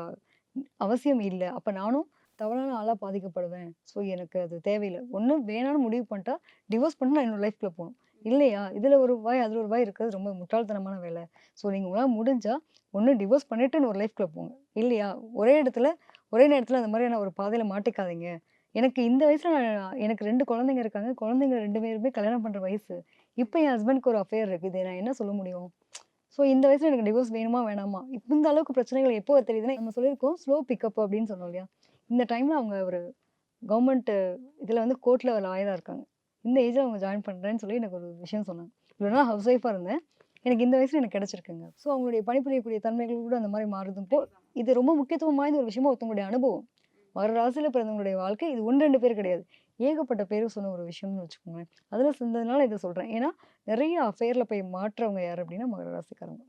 அவசியம் இல்லை. அப்போ நானும் தவறான ஆளாக பாதிக்கப்படுவேன். ஸோ எனக்கு அது தேவையில்லை. ஒன்றும் வேணான்னு முடிவு பண்ணிட்டா டிவோர்ஸ் பண்ணி நான் என்னோட லைஃப்குள்ளே போகணும். இல்லையா? இதில் ஒரு ரூபாய் அதில் ஒரு ரூபாய் இருக்கிறது ரொம்ப முட்டாள்தனமான வேலை. ஸோ நீங்கள் உங்களால் முடிஞ்சால் ஒன்று டிவோர்ஸ் பண்ணிவிட்டு ஒரு லைஃப்குள்ளே போங்க. இல்லையா? ஒரே இடத்துல ஒரே நேரத்தில் அந்த மாதிரியான ஒரு பாதையில் மாட்டிக்காதீங்க. எனக்கு இந்த வயசில் நான் எனக்கு ரெண்டு குழந்தைங்க இருக்காங்க. குழந்தைங்க ரெண்டு பேருமே கல்யாணம் பண்ணுற வயசு. இப்போ என் ஹஸ்பண்ட்க்கு ஒரு அஃபேர் இருக்குது. இதை நான் என்ன சொல்ல முடியும்? ஸோ இந்த வயசில் எனக்கு டிவோர்ஸ் வேணுமா வேணாமா? இப்போ இந்த அளவுக்கு பிரச்சனைகள் எப்போ தெரியுதுன்னா நம்ம சொல்லியிருக்கோம் ஸ்லோ பிக்கப் அப்படின்னு சொன்னோம் இல்லையா? இந்த டைமில் அவங்க ஒரு கவர்மெண்ட் இதில் வந்து கோர்ட்டில் லாயராக இருக்காங்க. இந்த ஏஜில் அவங்க ஜாயின் பண்ணுறேன்னு சொல்லி எனக்கு ஒரு விஷயம் சொன்னாங்க. இவ்வளோ நாள் ஹவுஸ் ஒய்ஃபாக இருந்தேன். எனக்கு இந்த வயசில் எனக்கு கிடச்சிருக்குங்க. ஸோ அவங்களுடைய பணிபுரியக்கூடிய தன்மைகள் கூட அந்த மாதிரி மாறுதும் போ இது ரொம்ப முக்கியத்துவம் வாய்ந்த ஒரு விஷயமா ஒருத்தவங்களுடைய அனுபவம். மகர ராசியில் பிறந்தவங்களுடைய வாழ்க்கை இது ஒன்று ரெண்டு பேர் கிடையாது. ஏகப்பட்ட பேர் சொன்ன ஒரு விஷயம்னு வச்சுக்கோங்களேன். அதில் சொன்னதுனால இதை சொல்கிறேன் ஏன்னா நிறைய அஃபேரில் போய் மாற்றவங்க யார் அப்படின்னா மகர ராசிக்காரங்க.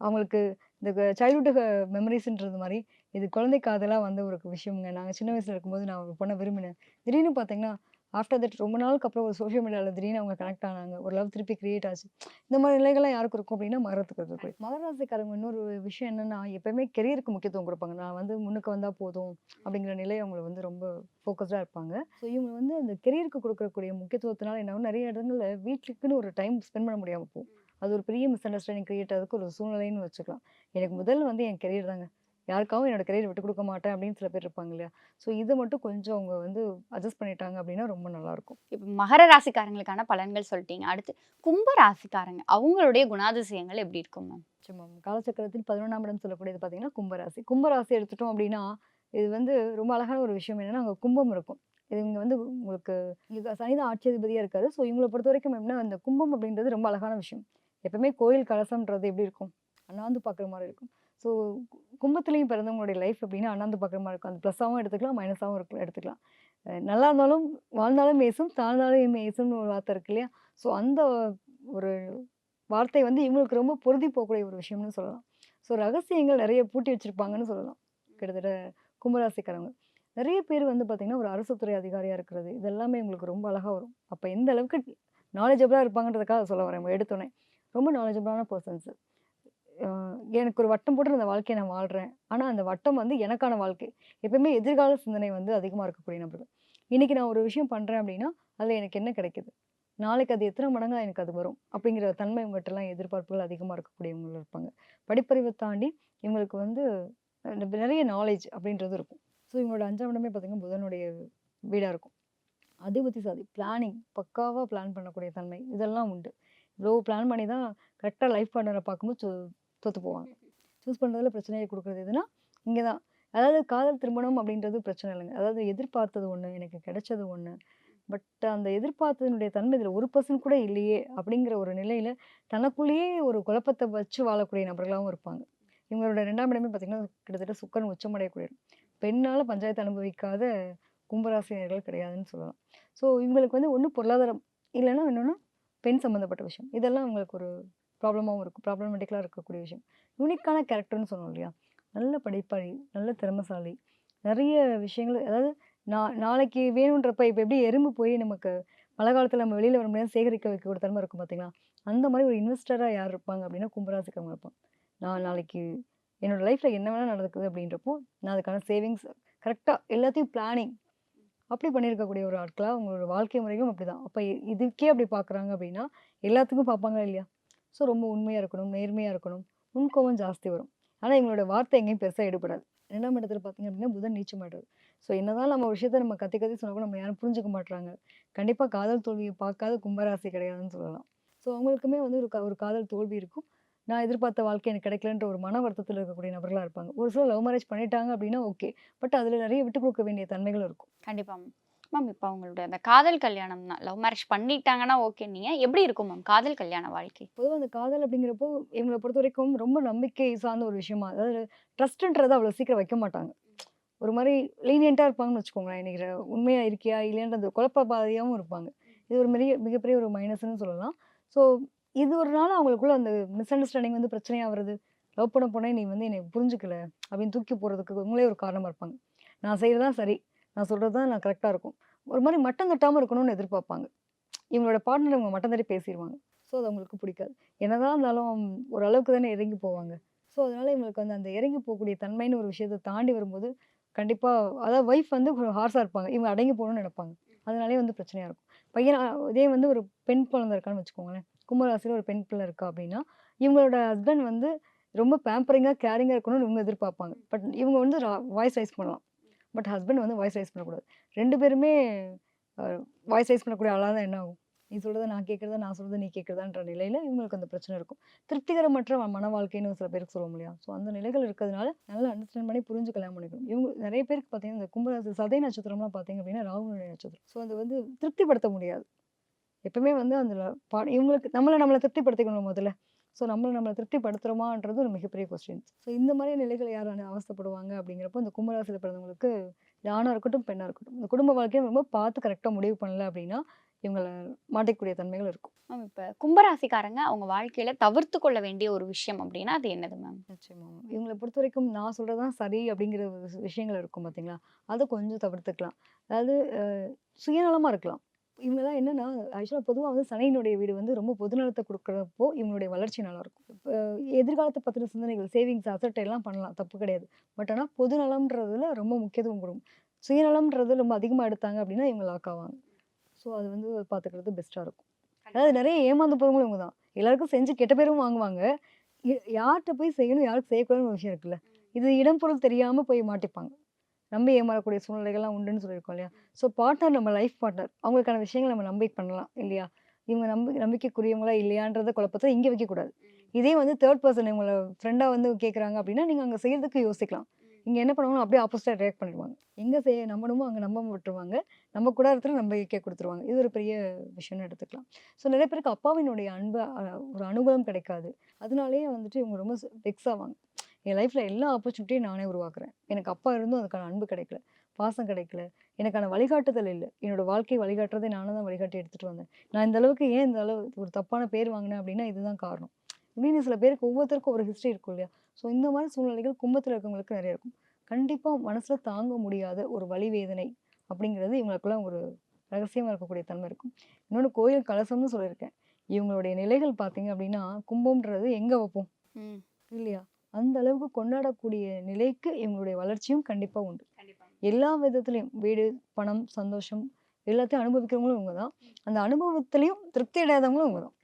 அவங்களுக்கு இந்த சைல்டுஹுட் மெமரிஸ்ன்றது மாதிரி இது குழந்தை காதலாக வந்த ஒரு விஷயம்ங்க. நாங்கள் சின்ன வயசில் இருக்கும்போது நான் ஒரு பொண்ணை விரும்பினேன். திடீர்னு பார்த்தீங்கன்னா ஆஃப்டர் தட் ரொம்ப நாளுக்கு அப்புறம் ஒரு சோஷியல் மீடியாவில் திடீர்னு அவங்க கனெக்ட் ஆனாங்க. ஒரு லவ் திருப்பி கிரியேட் ஆச்சு. இந்த மாதிரி நிலைகள்லாம் யாருக்கு இருக்கும் அப்படின்னா மகரத்துக்கு இருக்கக்கூடிய மகராசிக்காரங்க இன்னொரு விஷயம் என்னன்னா எப்பயுமே கெரியருக்கு முக்கியத்துவம் கொடுப்பாங்க. நான் வந்து முன்னுக்கு வந்தால் போதும் அப்படிங்கிற நிலை அவங்கள வந்து ரொம்ப ஃபோக்கஸ்டாக இருப்பாங்க. ஸோ இவங்க வந்து அந்த கெரியருக்கு கொடுக்கக்கூடிய முக்கியத்துவத்தினால என்ன நிறைய இடங்கள்ல வீட்டுக்குன்னு ஒரு டைம் ஸ்பெண்ட் பண்ண முடியாமல் போகும். அது ஒரு பெரிய மிஸ் அண்டர்ஸ்டாண்டிங் கிரியேட் ஆகிறதுக்கு ஒரு சூழ்நிலைன்னு வச்சுக்கலாம். எனக்கு முதல்ல வந்து என் கெரியர் தாங்க. யாருக்காகவும் என்னோட கெரியர் விட்டு கொடுக்க மாட்டேன் அப்படின்னு சில பேர் இருப்பாங்க இல்லையா? ஸோ இதை மட்டும் கொஞ்சம் அவங்க வந்து அட்ஜஸ்ட் பண்ணிட்டாங்க அப்படின்னா ரொம்ப நல்லாயிருக்கும் இப்போ மகர ராசிக்காரங்களுக்கான பலன்கள் சொல்லிட்டீங்க. அடுத்து கும்ப ராசிக்காரங்க அவங்களுடைய குணாதிசயங்கள் எப்படி இருக்கும் மேம் சும்மா காலச்சக்கரத்தில் பதினொன்றாம் இடம் சொல்லக்கூடியது பார்த்தீங்கன்னா கும்பராசி கும்பராசி எடுத்துட்டோம் அப்படின்னா இது வந்து ரொம்ப அழகான ஒரு விஷயம் என்னன்னா அங்கே கும்பம் இருக்கும். இது இங்கே வந்து உங்களுக்கு இங்கே சனிதான் ஆட்சி அதிபதியாக இருக்காரு. ஸோ இவங்களை பொறுத்த வரைக்கும் எப்படின்னா அந்த கும்பம் அப்படின்றது ரொம்ப அழகான விஷயம். எப்பவுமே கோயில் கலசம்ன்றது எப்படி இருக்கும்? அண்ணாந்து பார்க்குற மாதிரி இருக்கும். ஸோ கும்பத்துலேயும் பிறந்தவங்களுடைய லைஃப் அப்படின்னா அண்ணாந்து பார்க்குற மாதிரி இருக்கும். அந்த ப்ளஸ்ஸாகவும் எடுத்துக்கலாம் மைனஸாகவும் இருக்கலாம் எடுத்துக்கலாம். நல்லா இருந்தாலும் வாழ்ந்தாலும் மேசும் தாழ்ந்தாலும் மேசும்னு ஒரு வார்த்தை இருக்கு இல்லையா? ஸோ அந்த ஒரு வார்த்தை வந்து இவங்களுக்கு ரொம்ப பொருதி போகக்கூடிய ஒரு விஷயம்னு சொல்லலாம். ஸோ ரகசியங்கள் நிறைய பூட்டி வச்சிருப்பாங்கன்னு சொல்லலாம். கிட்டத்தட்ட கும்பராசிக்காரங்க. நிறைய பேர் வந்து பார்த்திங்கன்னா ஒரு அரசு துறை அதிகாரியாக இருக்கிறது. இதெல்லாமே உங்களுக்கு ரொம்ப அழகாக வரும். அப்போ எந்த அளவுக்கு நாலேஜபிளாக இருப்பாங்கன்றதுக்காக சொல்ல வரேன் எடுத்தோன்னே. ரொம்ப நாலேஜபிளான பர்சன்ஸு எனக்கு ஒரு வட்டம் போட்டு அந்த வாழ்க்கையை நான் வாழ்கிறேன் ஆனால் அந்த வட்டம் வந்து எனக்கான வாழ்க்கை. எப்பயுமே எதிர்கால சிந்தனை வந்து அதிகமாக இருக்கக்கூடிய நபர்கள். இன்றைக்கி நான் ஒரு விஷயம் பண்ணுறேன் அப்படின்னா அதில் எனக்கு என்ன கிடைக்குது? நாளைக்கு அது எத்தனை மடங்காக எனக்கு அது வரும்? அப்படிங்கிற தன்மை இவங்ககிட்டலாம் எதிர்பார்ப்புகள் அதிகமாக இருக்கக்கூடியவங்களும் இருப்பாங்க. படிப்பறிவை தாண்டி இவங்களுக்கு வந்து நிறைய நாலேஜ் அப்படின்றது இருக்கும். ஸோ இவங்களோட அஞ்சாம் இடமே பார்த்திங்கன்னா புதனுடைய வீடாக இருக்கும். அதிபுத்திசாலி பிளானிங் பக்காவாக பிளான் பண்ணக்கூடிய தன்மை இதெல்லாம் உண்டு. இவ்வளோ பிளான் பண்ணி தான் கரெக்டாக லைஃப் பார்ட்னரை பார்க்கும்போது தோற்று போவாங்க. சூஸ் பண்ணுறதுல பிரச்சனையை கொடுக்குறது எதுனா இங்கே தான் அதாவது காதல் திருமணம் அப்படின்றது பிரச்சனை இல்லைங்க. அதாவது எதிர்பார்த்தது ஒன்று எனக்கு கிடைச்சது ஒன்று பட் அந்த எதிர்பார்த்ததனுடைய தன்மை இதில் ஒரு பர்சன்ட் கூட இல்லையே அப்படிங்கிற ஒரு நிலையில் தனக்குள்ளேயே ஒரு குழப்பத்தை வச்சு வாழக்கூடிய நபர்களாகவும் இருப்பாங்க. இவங்களோட ரெண்டாம் இடமே பார்த்திங்கன்னா கிட்டத்தட்ட சுக்கரன் உச்சமடையக்கூடிய பெண்ணால் பஞ்சாயத்து அனுபவிக்காத கும்பராசினியர்கள் கிடையாதுன்னு சொல்லலாம். ஸோ இவங்களுக்கு வந்து ஒன்றும் பொருளாதாரம் இல்லைன்னா இன்னொன்று பெண் சம்மந்தப்பட்ட விஷயம். இதெல்லாம் அவங்களுக்கு ஒரு ப்ராப்ளமாகவும் இருக்கும் ப்ராப்ளமேட்டிக்கலாக இருக்கக்கூடிய விஷயம். யூனிக்கான கேரக்டர்னு சொன்னோம் இல்லையா? நல்ல படிப்பாளி நல்ல திறமைசாலி. நிறைய விஷயங்கள் அதாவது நான் நாளைக்கு வேணுன்றப்ப இப்போ எப்படி எறும்பு போய் நமக்கு மழை காலத்தில் நம்ம வெளியில் வர முடியாது சேகரிக்க வைக்க ஒரு தன்மை இருக்கும் பார்த்தீங்களா அந்த மாதிரி ஒரு இன்வெஸ்டராக யார் இருப்பாங்க அப்படின்னா கும்பராசிக்காரங்க இருப்பாங்க. நான் நாளைக்கு என்னோடய லைஃப்பில் என்ன வேணால் நடக்குது அப்படின்றப்போ நான் அதுக்கான சேவிங்ஸ் கரெக்டாக எல்லாத்தையும் பிளானிங் அப்படி பண்ணியிருக்கக்கூடிய ஒரு ஆட்களாக அவங்களோட வாழ்க்கை முறையும் அப்படி தான் அப்போ இதுக்கே அப்படி பார்க்குறாங்க அப்படின்னா எல்லாத்துக்கும் பார்ப்பாங்களா இல்லையா? ஸோ ரொம்ப உண்மையாக இருக்கணும் நேர்மையாக இருக்கணும். முன்கோவம் ஜாஸ்தி வரும். ஆனால் இவங்களோட வார்த்தை எங்கேயும் பெருசாக எடுபடாது. ரெண்டாம் இடத்துல பார்த்தீங்க அப்படின்னா புதன் நீச்சம் ஆடுறது ஸோ என்னதான் நம்ம விஷயத்தை விஷயத்த நம்ம கத்தி கத்தி சொன்னா கூட நம்ம யாரும் புரிஞ்சுக்க மாட்றாங்க. கண்டிப்பாக காதல் தோல்வியை பார்க்காத கும்பராசி கிடையாதுன்னு சொல்லலாம். ஸோ அவங்களுக்குமே வந்து ஒரு கா- ஒரு காதல் தோல்வி இருக்கும். நான் எதிர்பார்த்த வாழ்க்கை எனக்கு கிடைக்கலன்ற ஒரு மன வருத்தத்தில் இருக்கக்கூடிய நபர்களாக இருப்பாங்க. ஒரு சிலர் லவ் மேரேஜ் பண்ணிட்டாங்க அப்படின்னா ஓகே பட் அதில் நிறைய விட்டு கொடுக்க வேண்டிய தன்மைகள் இருக்கும். கண்டிப்பாக மேம் இப்போ அவங்களோட அந்த காதல் கல்யாணம் தான். லவ் மேரேஜ் பண்ணிட்டாங்கன்னா ஓகே நீங்க எப்படி இருக்கும் மேம் காதல் கல்யாண வாழ்க்கை? பொதுவாக அந்த காதல் அப்படிங்கிறப்போ இவங்களை பொறுத்த வரைக்கும் ரொம்ப நம்பிக்கை சார்ந்த ஒரு விஷயமா அதாவது ட்ரஸ்ட்ன்றது அவ்வளோ சீக்கிரம் வைக்க மாட்டாங்க. ஒரு மாதிரி லீனியண்ட்டாக இருப்பாங்கன்னு வச்சுக்கோங்களேன் இன்னைக்கு உண்மையாக இருக்கியா இல்லையான்றது குழப்ப பாதையாகவும் இருப்பாங்க. இது ஒரு பெரிய மிகப்பெரிய ஒரு மைனஸ்னு சொல்லலாம். ஸோ இது ஒரு நாள் அவங்களுக்குள்ள அந்த மிஸ் அண்டர்ஸ்டாண்டிங் வந்து பிரச்சனையாக வருது லவ் பண்ண போனே நீ வந்து என்னை புரிஞ்சுக்கல அப்படின்னு தூக்கி போகிறதுக்கு உங்களே ஒரு காரணமாக இருப்பாங்க. நான் செய்கிறதான் சரி. நான் சொல்கிறது தான் நான் கரெக்டாக இருக்கும். ஒரு மாதிரி மட்டம் தட்டாமல் இருக்கணும்னு எதிர்பார்ப்பாங்க. இவங்களோட பார்ட்னர் இவங்க மட்டம் தட்டி பேசிடுவாங்க ஸோ அது அவங்களுக்கு பிடிக்காது. என்னதான் இருந்தாலும் ஓரளவுக்கு தானே இறங்கி போவாங்க. ஸோ அதனால் இவங்களுக்கு வந்து அந்த இறங்கி போகக்கூடிய தன்மைன்னு ஒரு விஷயத்தை தாண்டி வரும்போது கண்டிப்பாக அதாவது ஒய்ஃப் வந்து ஒரு ஹார்ஸாக இருப்பாங்க. இவங்க அடங்கி போகணும்னு நினைப்பாங்க. அதனாலே வந்து பிரச்சனையாக இருக்கும். பையன் இதே வந்து ஒரு பெண் குழந்தை இருக்கான்னு வச்சுக்கோங்களேன். கும்பராசியில் ஒரு பெண் பிள்ளை இருக்கா அப்படின்னா இவங்களோட ஹஸ்பண்ட் வந்து ரொம்ப பேம்பரிங்காக கேரிங்காக இருக்கணும்னு இவங்க எதிர்பார்ப்பாங்க. பட் இவங்க வந்து வாய்ஸ் ரைஸ் பண்ணலாம். பட் ஹஸ்பண்ட் வந்து வாய்ஸ் ரைஸ் பண்ணக்கூடாது. ரெண்டு பேருமே வாய்ஸ் ரைஸ் பண்ணக்கூடிய ஆளாக தான் என்ன ஆகும்? நீ சொல்கிறத நான் கேட்குறதா நான் சொல்கிறத நீ கேட்குறதான்ற நிலையில் இவங்களுக்கு அந்த பிரச்சனை இருக்கும். திருப்திகரமற்ற மன வாழ்க்கைன்னு சில பேருக்கு சொல்ல முடியும் ஸோ அந்த நிலைகள் இருக்கிறதுனால நல்லா அண்டர்ஸ்டாண்ட் பண்ணி புரிஞ்சு கல்யாணம் பண்ணிக்கணும். இவங்க நிறைய பேருக்கு பார்த்தீங்கன்னா இந்த கும்பராசி சதை நட்சத்திரம்லாம் பார்த்தீங்க அப்படின்னா ராகுனுடைய நட்சத்திரம். ஸோ அது வந்து திருப்திப்படுத்த முடியாது. எப்பவுமே வந்து அந்த பா இவங்களுக்கு நம்மளை நம்மளை திருப்திப்படுத்திக்கணும் முதல்ல. ஸோ நம்மளை நம்மளை திருப்திப்படுத்துகிறோமான்றது ஒரு மிகப்பெரிய கொஸ்டின் ஸோ இந்த மாதிரி நிலைகள் யார் அவஸ்தைப்படுவாங்க அப்படிங்கிறப்போ இந்த கும்பராசியில் பிறந்தவங்களுக்கு ஆணாக இருக்கட்டும் பெண்ணாக இருக்கட்டும் இந்த குடும்ப வாழ்க்கையை ரொம்ப பார்த்து கரெக்டாக முடிவு பண்ணல அப்படின்னா இவங்களை மாட்டிக்கக்கூடிய தன்மைகள் இருக்கும். மேம் இப்போ கும்பராசிக்காரங்க அவங்க வாழ்க்கையில தவிர்த்து கொள்ள வேண்டிய ஒரு விஷயம் அப்படின்னா அது என்னது மேம் நிச்சயமா. இவங்களை பொறுத்த வரைக்கும் நான் சொல்கிறது தான் சரி அப்படிங்கிற விஷயங்கள் இருக்கும் பார்த்தீங்களா அதை கொஞ்சம் தவிர்த்துக்கலாம். அதாவது சுயநலமாக இருக்கலாம். இவங்கெல்லாம் என்னன்னா ஆக்சுவலாக பொதுவாக வந்து சனியினுடைய வீடு வந்து ரொம்ப பொதுநலத்தை கொடுக்குறப்போ இவங்களுடைய வளர்ச்சி நல்லா இருக்கும் இப்போ எதிர்காலத்தை பற்றின சிந்தனைகள் சேவிங்ஸ் அசட் எல்லாம் பண்ணலாம் தப்பு கிடையாது. பட் ஆனால் பொதுநலம்ன்றதுல ரொம்ப முக்கியத்துவம் கொடுக்கும். சுயநலம்ன்றது ரொம்ப அதிகமாக எடுத்தாங்க அப்படின்னா இவங்க லாக் ஆவாங்க. ஸோ அது வந்து பார்த்துக்கிறது பெஸ்ட்டாக இருக்கும். அதாவது நிறைய ஏமாந்து போகிறவங்களும் இவங்க தான் எல்லாருக்கும் செஞ்சு கெட்ட பேரும் வாங்குவாங்க. யார்கிட்ட போய் செய்யணும் யாருக்கு செய்யக்கூடாதுன்னு ஒரு விஷயம் இருக்குல்ல. இது இடம் பொருள் தெரியாமல் போய் மாட்டிப்பாங்க. நம்பி ஏமாறக்கூடிய சூழ்நிலைகள்லாம் உண்டுன்னு சொல்லியிருக்கோம் இல்லையா? ஸோ பார்ட்னர் நம்ம லைஃப் பார்ட்னர் அவங்களுக்கான விஷயங்களை நம்ம நம்பி பண்ணலாம் இல்லையா? இவங்க நம்பி நம்பிக்கைக்குரியவங்களா இல்லையான்றத குழப்பத்தை இங்கே வைக்கக்கூடாது. இதே வந்து தேர்ட் பர்சன் இவங்களை ஃப்ரெண்டாக வந்து கேட்குறாங்க அப்படின்னா நீங்கள் அங்கே செய்யறதுக்கு யோசிக்கலாம். இங்கே என்ன பண்ணுவாங்க அப்படியே ஆப்போசிட்டாக ரியாக்ட் பண்ணிடுவாங்க. எங்கே செய்ய நம்பணுமோ அங்கே நம்ப விட்டுருவாங்க. நம்ம கூட இடத்துல நம்பிக்கை கொடுத்துருவாங்க. இது ஒரு பெரிய விஷயம்னு எடுத்துக்கலாம். ஸோ நிறைய பேருக்கு அப்பாவினுடைய அன்பு ஒரு அனுகூலம் கிடைக்காது. அதனாலேயே வந்துட்டு இவங்க ரொம்ப வெக்ஸ் ஆவாங்க. என் லைஃப்பில் எல்லா ஆப்பர்ச்சுனிட்டியும் நானே உருவாக்குறேன். எனக்கு அப்பா இருந்தும் அதுக்கான அன்பு கிடைக்கல பாசம் கிடைக்கல எனக்கான வழிகாட்டுதல் இல்லை. என்னோட வாழ்க்கை வழிகாட்டுறதை நானும் தான் வழிகாட்டி எடுத்துகிட்டு வந்தேன். நான் இந்த அளவுக்கு ஏன் இந்த அளவு ஒரு தப்பான பேர் வாங்கினேன் அப்படின்னா இதுதான் காரணம். இப்படின்னு சில பேருக்கு ஒவ்வொருத்தருக்கும் ஒரு ஹிஸ்ட்ரி இருக்கும் இல்லையா? ஸோ இந்த மாதிரி சூழ்நிலைகள் கும்பத்தில் இருக்கவங்களுக்கு நிறைய இருக்கும். கண்டிப்பாக மனசில் தாங்க முடியாத ஒரு வலி வேதனை அப்படிங்கிறது இவங்களுக்குள்ள ஒரு ரகசியமாக இருக்கக்கூடிய தன்மை இருக்கும். இன்னொன்று கோயில் கலசம்னு சொல்லியிருக்கேன். இவங்களுடைய நிலைகள் பார்த்தீங்க அப்படின்னா கும்பம்ன்றது எங்கே வைப்போம்? இல்லையா? அந்த அளவுக்கு கொண்டாடக்கூடிய நிலைக்கு இவங்களுடைய வளர்ச்சியும் கண்டிப்பாக உண்டு. எல்லா விதத்துலையும் வீடு பணம் சந்தோஷம் எல்லாத்தையும் அனுபவிக்கிறவங்களும் இவங்க தான். அந்த அனுபவத்திலையும் திருப்தி அடையாதவங்களும் இவங்க தான்.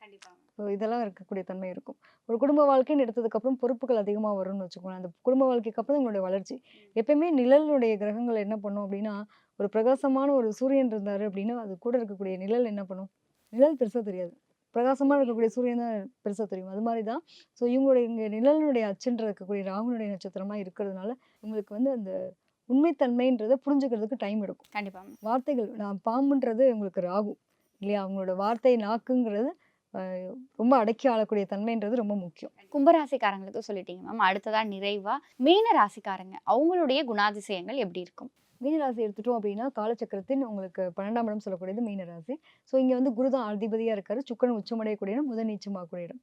ஸோ இதெல்லாம் இருக்கக்கூடிய தன்மை இருக்கும். ஒரு குடும்ப வாழ்க்கைன்னு எடுத்ததுக்கப்புறம் பொறுப்புகள் அதிகமாக வரும்னு வச்சுக்கோங்களேன். அந்த குடும்ப வாழ்க்கைக்கு அப்புறம் எங்களுடைய வளர்ச்சி. எப்பயுமே நிழலுடைய கிரகங்கள் என்ன பண்ணும் அப்படின்னா ஒரு பிரகாசமான ஒரு சூரியன் இருந்தார் அப்படின்னா அது கூட இருக்கக்கூடிய நிழல் என்ன பண்ணும்? நிழல் பெருசாக தெரியாது. பிரகாசமாக இருக்கக்கூடிய சூரியன் தான் பெருசாக தெரியும். அது மாதிரி தான் ஸோ இவங்களுடைய இங்கே நிழலுடைய அச்சுன்ற இருக்கக்கூடிய ராகுனுடைய நட்சத்திரமாக இருக்கிறதுனால இவங்களுக்கு வந்து அந்த உண்மைத்தன்மைன்றதை புரிஞ்சுக்கிறதுக்கு டைம் எடுக்கும். கண்டிப்பா. மேம் வார்த்தைகள் நான் பாம்புன்றது உங்களுக்கு ராகு இல்லையா? அவங்களோட வார்த்தை நாக்குங்கிறது ரொம்ப அடக்கி ஆளக்கூடிய தன்மைன்றது ரொம்ப முக்கியம். கும்பராசிக்காரங்களுக்கு சொல்லிட்டீங்க மேம் அடுத்ததா நிறைவா மீன ராசிக்காரங்க அவங்களுடைய குணாதிசயங்கள் எப்படி இருக்கும்? மீனராசி எடுத்துட்டோம் அப்படின்னா காலச்சக்கரத்தின் உங்களுக்கு பன்னெண்டாம் இடம் சொல்லக்கூடியது மீனராசி. ஸோ இங்கே வந்து குருதான் அதிபதியாக இருக்காரு. சுக்கரன் உச்சமடையக்கூடிய இடம் முதல் நீச்சமாகக்கூடிய இடம்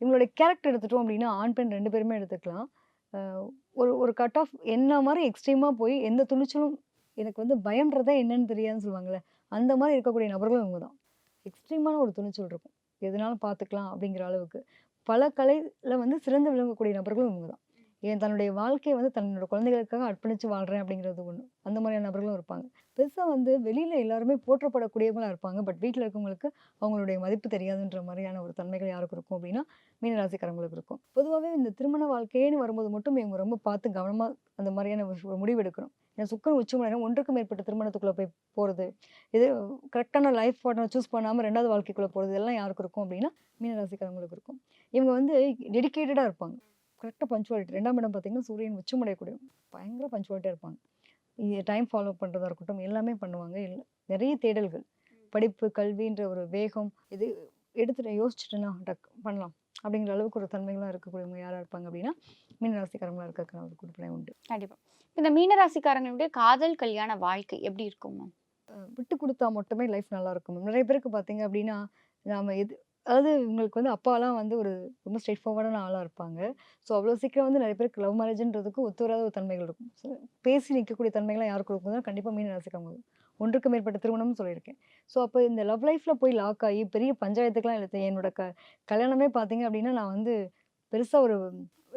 இவங்களுடைய கேரக்டர் எடுத்துட்டோம் அப்படின்னா ஆண் பெண் ரெண்டு பேருமே எடுத்துக்கலாம். ஒரு ஒரு கட் ஆஃப் என்ன மாதிரி எக்ஸ்ட்ரீமாக போய் எந்த துணிச்சலும் எனக்கு வந்து பயம்ன்றதே என்னன்னு தெரியாதுன்னு சொல்லுவாங்கள்ல அந்த மாதிரி இருக்கக்கூடிய நபர்களும் இவங்க தான். எக்ஸ்ட்ரீமான ஒரு துணிச்சல் இருக்கும். எதுனாலும் பார்த்துக்கலாம் அப்படிங்கிற அளவுக்கு. பல கலையில் வந்து சிறந்து விளங்கக்கூடிய நபர்களும் இவங்க தான். ஏன் தன்னுடைய வாழ்க்கையை வந்து தன்னோட குழந்தைகளுக்காக அர்ப்பணித்து வாழ்கிறேன் அப்படிங்கிறது ஒன்று அந்த மாதிரியான நபர்களும் இருப்பாங்க. பெருசாக வந்து வெளியில் எல்லாருமே போற்றப்படக்கூடியவங்களா இருப்பாங்க. பட் வீட்டில் இருக்கவங்களுக்கு அவங்களுடைய மதிப்பு தெரியாதுன்ற மாதிரியான ஒரு தன்மைகள் யாருக்கு இருக்கும் அப்படின்னா மீனராசிக்காரங்களுக்கு இருக்கும். பொதுவாகவே இந்த திருமண வாழ்க்கையேன்னு வரும்போது மட்டும் இவங்க ரொம்ப பார்த்து கவனமாக அந்த மாதிரியான ஒரு முடிவு எடுக்கணும். ஏன்னா சுக்கரன் உச்சமடைனா ஒன்றுக்கு மேற்பட்ட திருமணத்துக்குள்ளே போய் போகிறது இது கரெக்டான லைஃப் பார்ட்னர் சூஸ் பண்ணாமல் ரெண்டாவது வாழ்க்கைக்குள்ளே போகிறது இதெல்லாம் யாருக்கு இருக்கும் அப்படின்னா மீனராசிக்காரங்களுக்கு இருக்கும். இவங்க வந்து டெடிக்கேட்டடாக இருப்பாங்க. கரெக்டாக பஞ்சுவாலிட்டி ரெண்டாம் இடம் பார்த்தீங்கன்னா சூரியன் உச்சமடையக்கூடிய பயங்கர பஞ்சுவாலிட்டியாக இருப்பாங்க. டைம் ஃபாலோ பண்ணுறதா இருக்கட்டும் எல்லாமே பண்ணுவாங்க. இல்ல- நிறைய தேடல்கள். படிப்பு கல்வின்ற ஒரு வேகம் இது எடுத்துட்டு யோசிச்சுட்டுனா டக் பண்ணலாம். அப்படிங்கிற அளவுக்கு ஒரு தன்மைகளாக இருக்கக்கூடியவங்க யாராக இருப்பாங்க அப்படின்னா மீனராசிக்காரங்களாக இருக்கிற ஒரு குறிப்பினை உண்டு. கண்டிப்பா. இந்த மீன ராசிக்காரங்களுடைய காதல் கல்யாண வாழ்க்கை எப்படி இருக்கும் மேம் விட்டு கொடுத்தா மட்டுமே லைஃப் நல்லா இருக்கும். நிறைய பேருக்கு பார்த்தீங்க அப்படின்னா நாம எது அதாவது இவங்களுக்கு வந்து அப்பாலாம் வந்து ஒரு ரொம்ப ஸ்ட்ரெயிட் ஃபார்வர்டான ஆளாக இருப்பாங்க. ஸோ அவ்வளோ சீக்கிரம் வந்து நிறைய பேருக்கு லவ் மேரேஜ்ன்றதுக்கு ஒத்து வராத ஒரு தன்மைகள் இருக்கும். ஸோ பேசி நிற்கக்கூடிய தன்மைகள்லாம் யாருக்கு இருக்கும்னா கண்டிப்பாக மீன் ரசிக்காங்க ஒன்றுக்கு மேற்பட்ட திருமணம்னு சொல்லியிருக்கேன். ஸோ அப்போ இந்த லவ் லைஃப்பில் போய் லாக் ஆகி பெரிய பஞ்சாயத்துக்கெலாம் எடுத்தேன் என்னோட க கல்யாணமே பார்த்தீங்க அப்படின்னா நான் வந்து பெருசாக ஒரு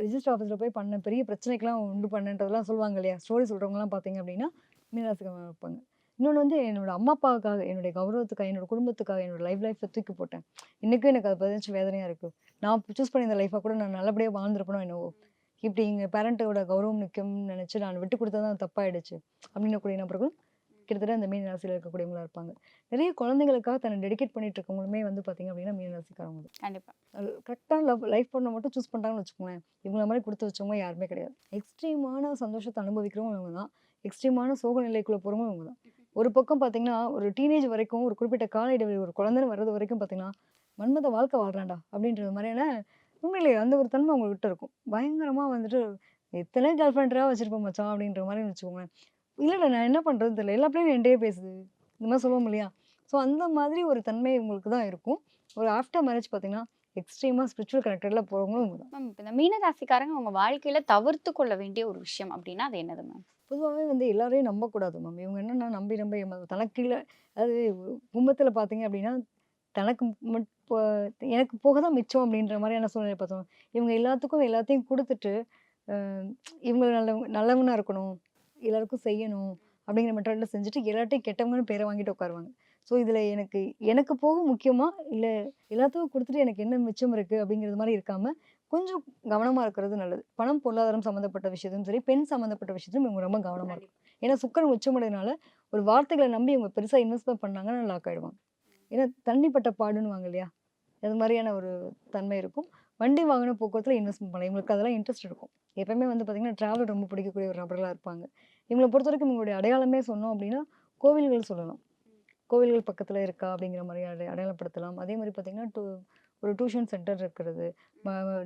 ரிஜிஸ்டர் ஆஃபீஸில் போய் பண்ண பெரிய பிரச்சனைக்கெல்லாம் உண்டு பண்ணன்றதெல்லாம் சொல்லுவாங்க இல்லையா? ஸ்டோரி சொல்கிறவங்கலாம் பார்த்தீங்க அப்படின்னா மீனராசிக்காரங்க இருப்பாங்க. இன்னொன்று வந்து என்னோட அம்மா அப்பாவுக்காக என்னுடைய கௌரவத்துக்காக என்னோட குடும்பத்துக்காக என்னோட லைஃப் லைஃப்பை தூக்கி போட்டேன். இன்றைக்கும் எனக்கு அதை பதினஞ்சு வேதனையாக இருக்குது நான் சூஸ் பண்ணி இந்த லைஃப்பை கூட நான் நல்லபடியாக வாழ்ந்துருப்பணும் என்னவோ. இப்படி எங்கள் பேரண்ட்டோட கௌரவம் நிற்கும்னு நினச்சி நான் விட்டு கொடுத்தா தான் தப்பாயிடுச்சு. அப்படின்னக்கூடிய நபர்கள் கிட்டத்தட்ட அந்த மீன ராசியில் இருக்கக்கூடியவங்களா இருப்பாங்க. நிறைய குழந்தைங்களுக்காக தன்னை டெடிகேட் பண்ணிட்டு இருக்கவங்களுமே வந்து பார்த்தீங்க அப்படின்னா மீன ராசிக்காரவங்க தான். கண்டிப்பா. கரெக்டான லவ் லைஃப் பண்ண மட்டும் சூஸ் பண்ணுறாங்கன்னு வச்சுக்கோங்களேன். இவங்கள மாதிரி கொடுத்து வச்சவங்க யாருமே கிடையாது. எக்ஸ்ட்ரீமான சந்தோஷத்தை அனுபவிக்கிறவங்க இவங்க தான். எக்ஸ்ட்ரீமான சோக நிலைக்குள்ளே போகிறவங்க இவங்க தான். ஒரு பக்கம் பார்த்தீங்கன்னா ஒரு டீனேஜ் வரைக்கும் ஒரு குறிப்பிட்ட கால இடைவெளி ஒரு குழந்தைன்னு வர்றது வரைக்கும் பார்த்தீங்கன்னா மன்மத வாழ்க்கை வாழ்றாண்டா அப்படின்றது மாதிரியான உண்மையிலேயே அந்த ஒரு தன்மை அவங்ககிட்ட இருக்கும். பயங்கரமாக வந்துட்டு எத்தனை கேர்ள் ஃப்ரெண்டாக வச்சுருப்போம் மச்சான் அப்படின்ற மாதிரி வச்சுக்கோங்களேன். இல்லைடா நான் என்ன பண்ணுறது தெரியல. எல்லா பிள்ளையும் என்கிட்டயே பேசுது. இந்த மாதிரி சொல்லுவோம் இல்லையா? ஸோ அந்த மாதிரி ஒரு தன்மை உங்களுக்கு தான் இருக்கும். ஒரு ஆஃப்டர் மேரேஜ் பார்த்தீங்கன்னா எக்ஸ்ட்ரீமாக ஸ்பிரிச்சுவல் கனெக்டடில் போகிறவங்களும் தான். மேம் இப்போ இந்த மீனராசிக்காரங்க அவங்க வாழ்க்கையில் தவிர்த்து கொள்ள வேண்டிய ஒரு விஷயம் அப்படின்னா அது என்னது மேம்? பொதுவாகவே வந்து எல்லாரையும் நம்பக்கூடாது மேம். இவங்க என்னென்னா நம்பி நம்பி தனக்கு இல்லை அதாவது கும்பத்தில் பார்த்தீங்க அப்படின்னா தனக்கு மட் எனக்கு போக தான் மிச்சம் அப்படின்ற மாதிரியான சூழ்நிலை பார்த்தோம் இவங்க எல்லாத்துக்கும் எல்லாத்தையும் கொடுத்துட்டு இவங்க நல்லவங்க நல்லவனாக இருக்கணும் எல்லாருக்கும் செய்யணும் அப்படிங்கிற மெத்தடில் செஞ்சுட்டு எல்லார்ட்டையும் கெட்டவங்கன்னு பேரை வாங்கிட்டு உட்காருவாங்க. ஸோ இதில் எனக்கு எனக்கு போக முக்கியமாக இல்லை எல்லாத்துக்கும் கொடுத்துட்டு எனக்கு என்ன மிச்சம் இருக்குது அப்படிங்கிறது மாதிரி இருக்காமல் கொஞ்சம் கவனமாக இருக்கிறது நல்லது. பணம் பொருளாதாரம் சம்மந்தப்பட்ட விஷயத்தும் சரி பெண் சம்மந்தப்பட்ட விஷயத்திலும் இவங்க ரொம்ப கவனமாக இருக்கும் ஏன்னா சுக்கரன் உச்சமடைனால ஒரு வார்த்தைகளை நம்பி இவங்க பெருசாக இன்வெஸ்ட்மெண்ட் பண்ணாங்கன்னா லாக் ஆயிடுவாங்க ஏன்னா தண்ணிப்பட்ட பாடுன்னுவாங்க இல்லையா? அது மாதிரியான ஒரு தன்மை இருக்கும். வண்டி வாகன போக்குவரத்தில் இன்வெஸ்ட்மெண்ட் பண்ணலாம். இவங்களுக்கு அதெல்லாம் இன்ட்ரெஸ்ட் இருக்கும். எப்பவுமே வந்து பார்த்திங்கன்னா ட்ராவல் ரொம்ப பிடிக்கக்கூடிய ஒரு நபர்களாக இருப்பாங்க. இவங்களை பொறுத்த வரைக்கும் இவங்களுடைய அடையாளமே சொன்னோம் அப்படின்னா கோவில்கள் சொல்லலாம். கோவில்கள் பக்கத்தில் இருக்கா அப்படிங்கிற மாதிரி அடை அடையாளப்படுத்தலாம். அதே மாதிரி பார்த்திங்கன்னா டூ ஒரு டியூஷன் சென்டர் இருக்கிறது.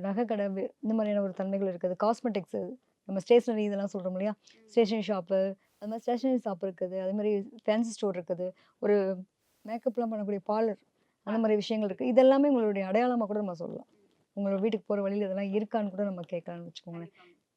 நகைக்கடை இந்த மாதிரியான ஒரு தன்மைகள் இருக்குது. காஸ்மெட்டிக்ஸு நம்ம ஸ்டேஷ்னரி இதெல்லாம் சொல்கிறோம் இல்லையா? ஸ்டேஷனரி ஷாப்பு அது மாதிரி ஸ்டேஷனரி ஷாப் இருக்குது. அதே மாதிரி ஃபேன்சி ஸ்டோர் இருக்குது. ஒரு மேக்கப்லாம் பண்ணக்கூடிய பார்லர் அந்த மாதிரி விஷயங்கள் இருக்குது இதெல்லாமே உங்களுடைய அடையாளமாக கூட நம்ம சொல்லலாம். உங்களோட வீட்டுக்கு போகிற வழியில் இதெல்லாம் இருக்கான்னு கூட நம்ம கேட்கலாம்னு வச்சுக்கோங்களேன்.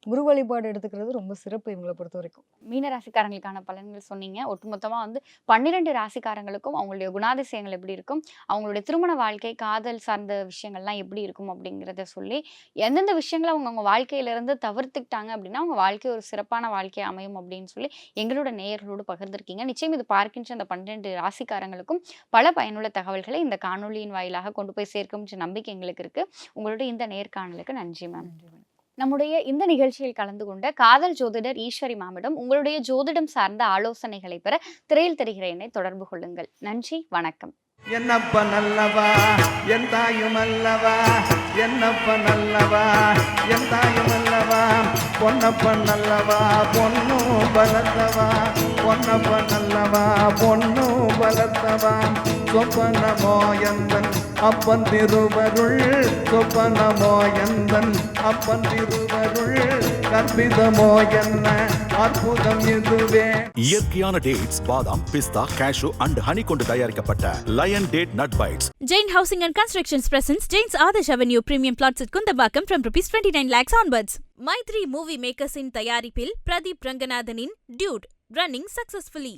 குரு வழிபாடு எடுத்துக்கிறது ரொம்ப சிறப்பு இவங்களை பொறுத்த வரைக்கும் மீன ராசிக்காரங்களுக்கான பலன்கள் சொன்னீங்க. ஒட்டுமொத்தமா வந்து பன்னிரெண்டு ராசிக்காரங்களுக்கும் அவங்களுடைய குணாதிசயங்கள் எப்படி இருக்கும்? அவங்களுடைய திருமண வாழ்க்கை காதல் சார்ந்த விஷயங்கள்லாம் எப்படி இருக்கும் அப்படிங்கிறத சொல்லி எந்தெந்த விஷயங்களை அவங்க அவங்க வாழ்க்கையில இருந்து தவிர்த்துக்கிட்டாங்க அப்படின்னா அவங்க வாழ்க்கை ஒரு சிறப்பான வாழ்க்கை அமையும் அப்படின்னு சொல்லி எங்களோட நேயர்களோடு பகிர்ந்திருக்கீங்க. நிச்சயம் இது பார்க்கின்ற அந்த பன்னிரெண்டு ராசிக்காரங்களுக்கும் பல பயனுள்ள தகவல்களை இந்த காணொளியின் வாயிலாக கொண்டு போய் சேர்க்கும் நம்பிக்கை எங்களுக்கு இருக்கு. உங்களுடைய இந்த நேர்காணலுக்கு நன்றி மேம். நம்முடைய இந்த நிகழ்ச்சியில் கலந்து கொண்ட காதல் ஜோதிடர் ஈஸ்வரி மாமிடம் உங்களுடைய ஜோதிடம் சார்ந்த ஆலோசனைகளை பெற திரையில் தெரிகிற என்னை தொடர்பு கொள்ளுங்கள். நன்றி வணக்கம். என்னப்ப நல்லவா? என் தாயும் அல்லவா? என்னப்ப நல்லவா? என் தாயும் அல்லவா? பொன்னப்ப நல்லவா? பொண்ணு பலத்தவா? பொன்னப்ப நல்லவா? பொண்ணு பலத்தவா? சொப்பனமோ எந்தன் அப்பன் திருவருள்? சொப்பனமோ எந்தன் அப்பன் திருவருள்? கற்பிதமோ என்ன அற்புதம் இதுவே இயற்கையான டேட்ஸ் பாதாம் பிஸ்தா கேஷு அண்ட் ஹனி கொண்டு தயாரிக்கப்பட்ட Lion date nut bites Jain Housing and Constructions presents Jain's Adarsh Avenue premium plots at Kundabakam from rupees 29 lakhs onwards. Maitri Movie Makers in தயாரிப்பில் பிரதீப் ரங்கநாதனின் டியூட் ரன்னிங் சக்சஸ்ஃபுல்லி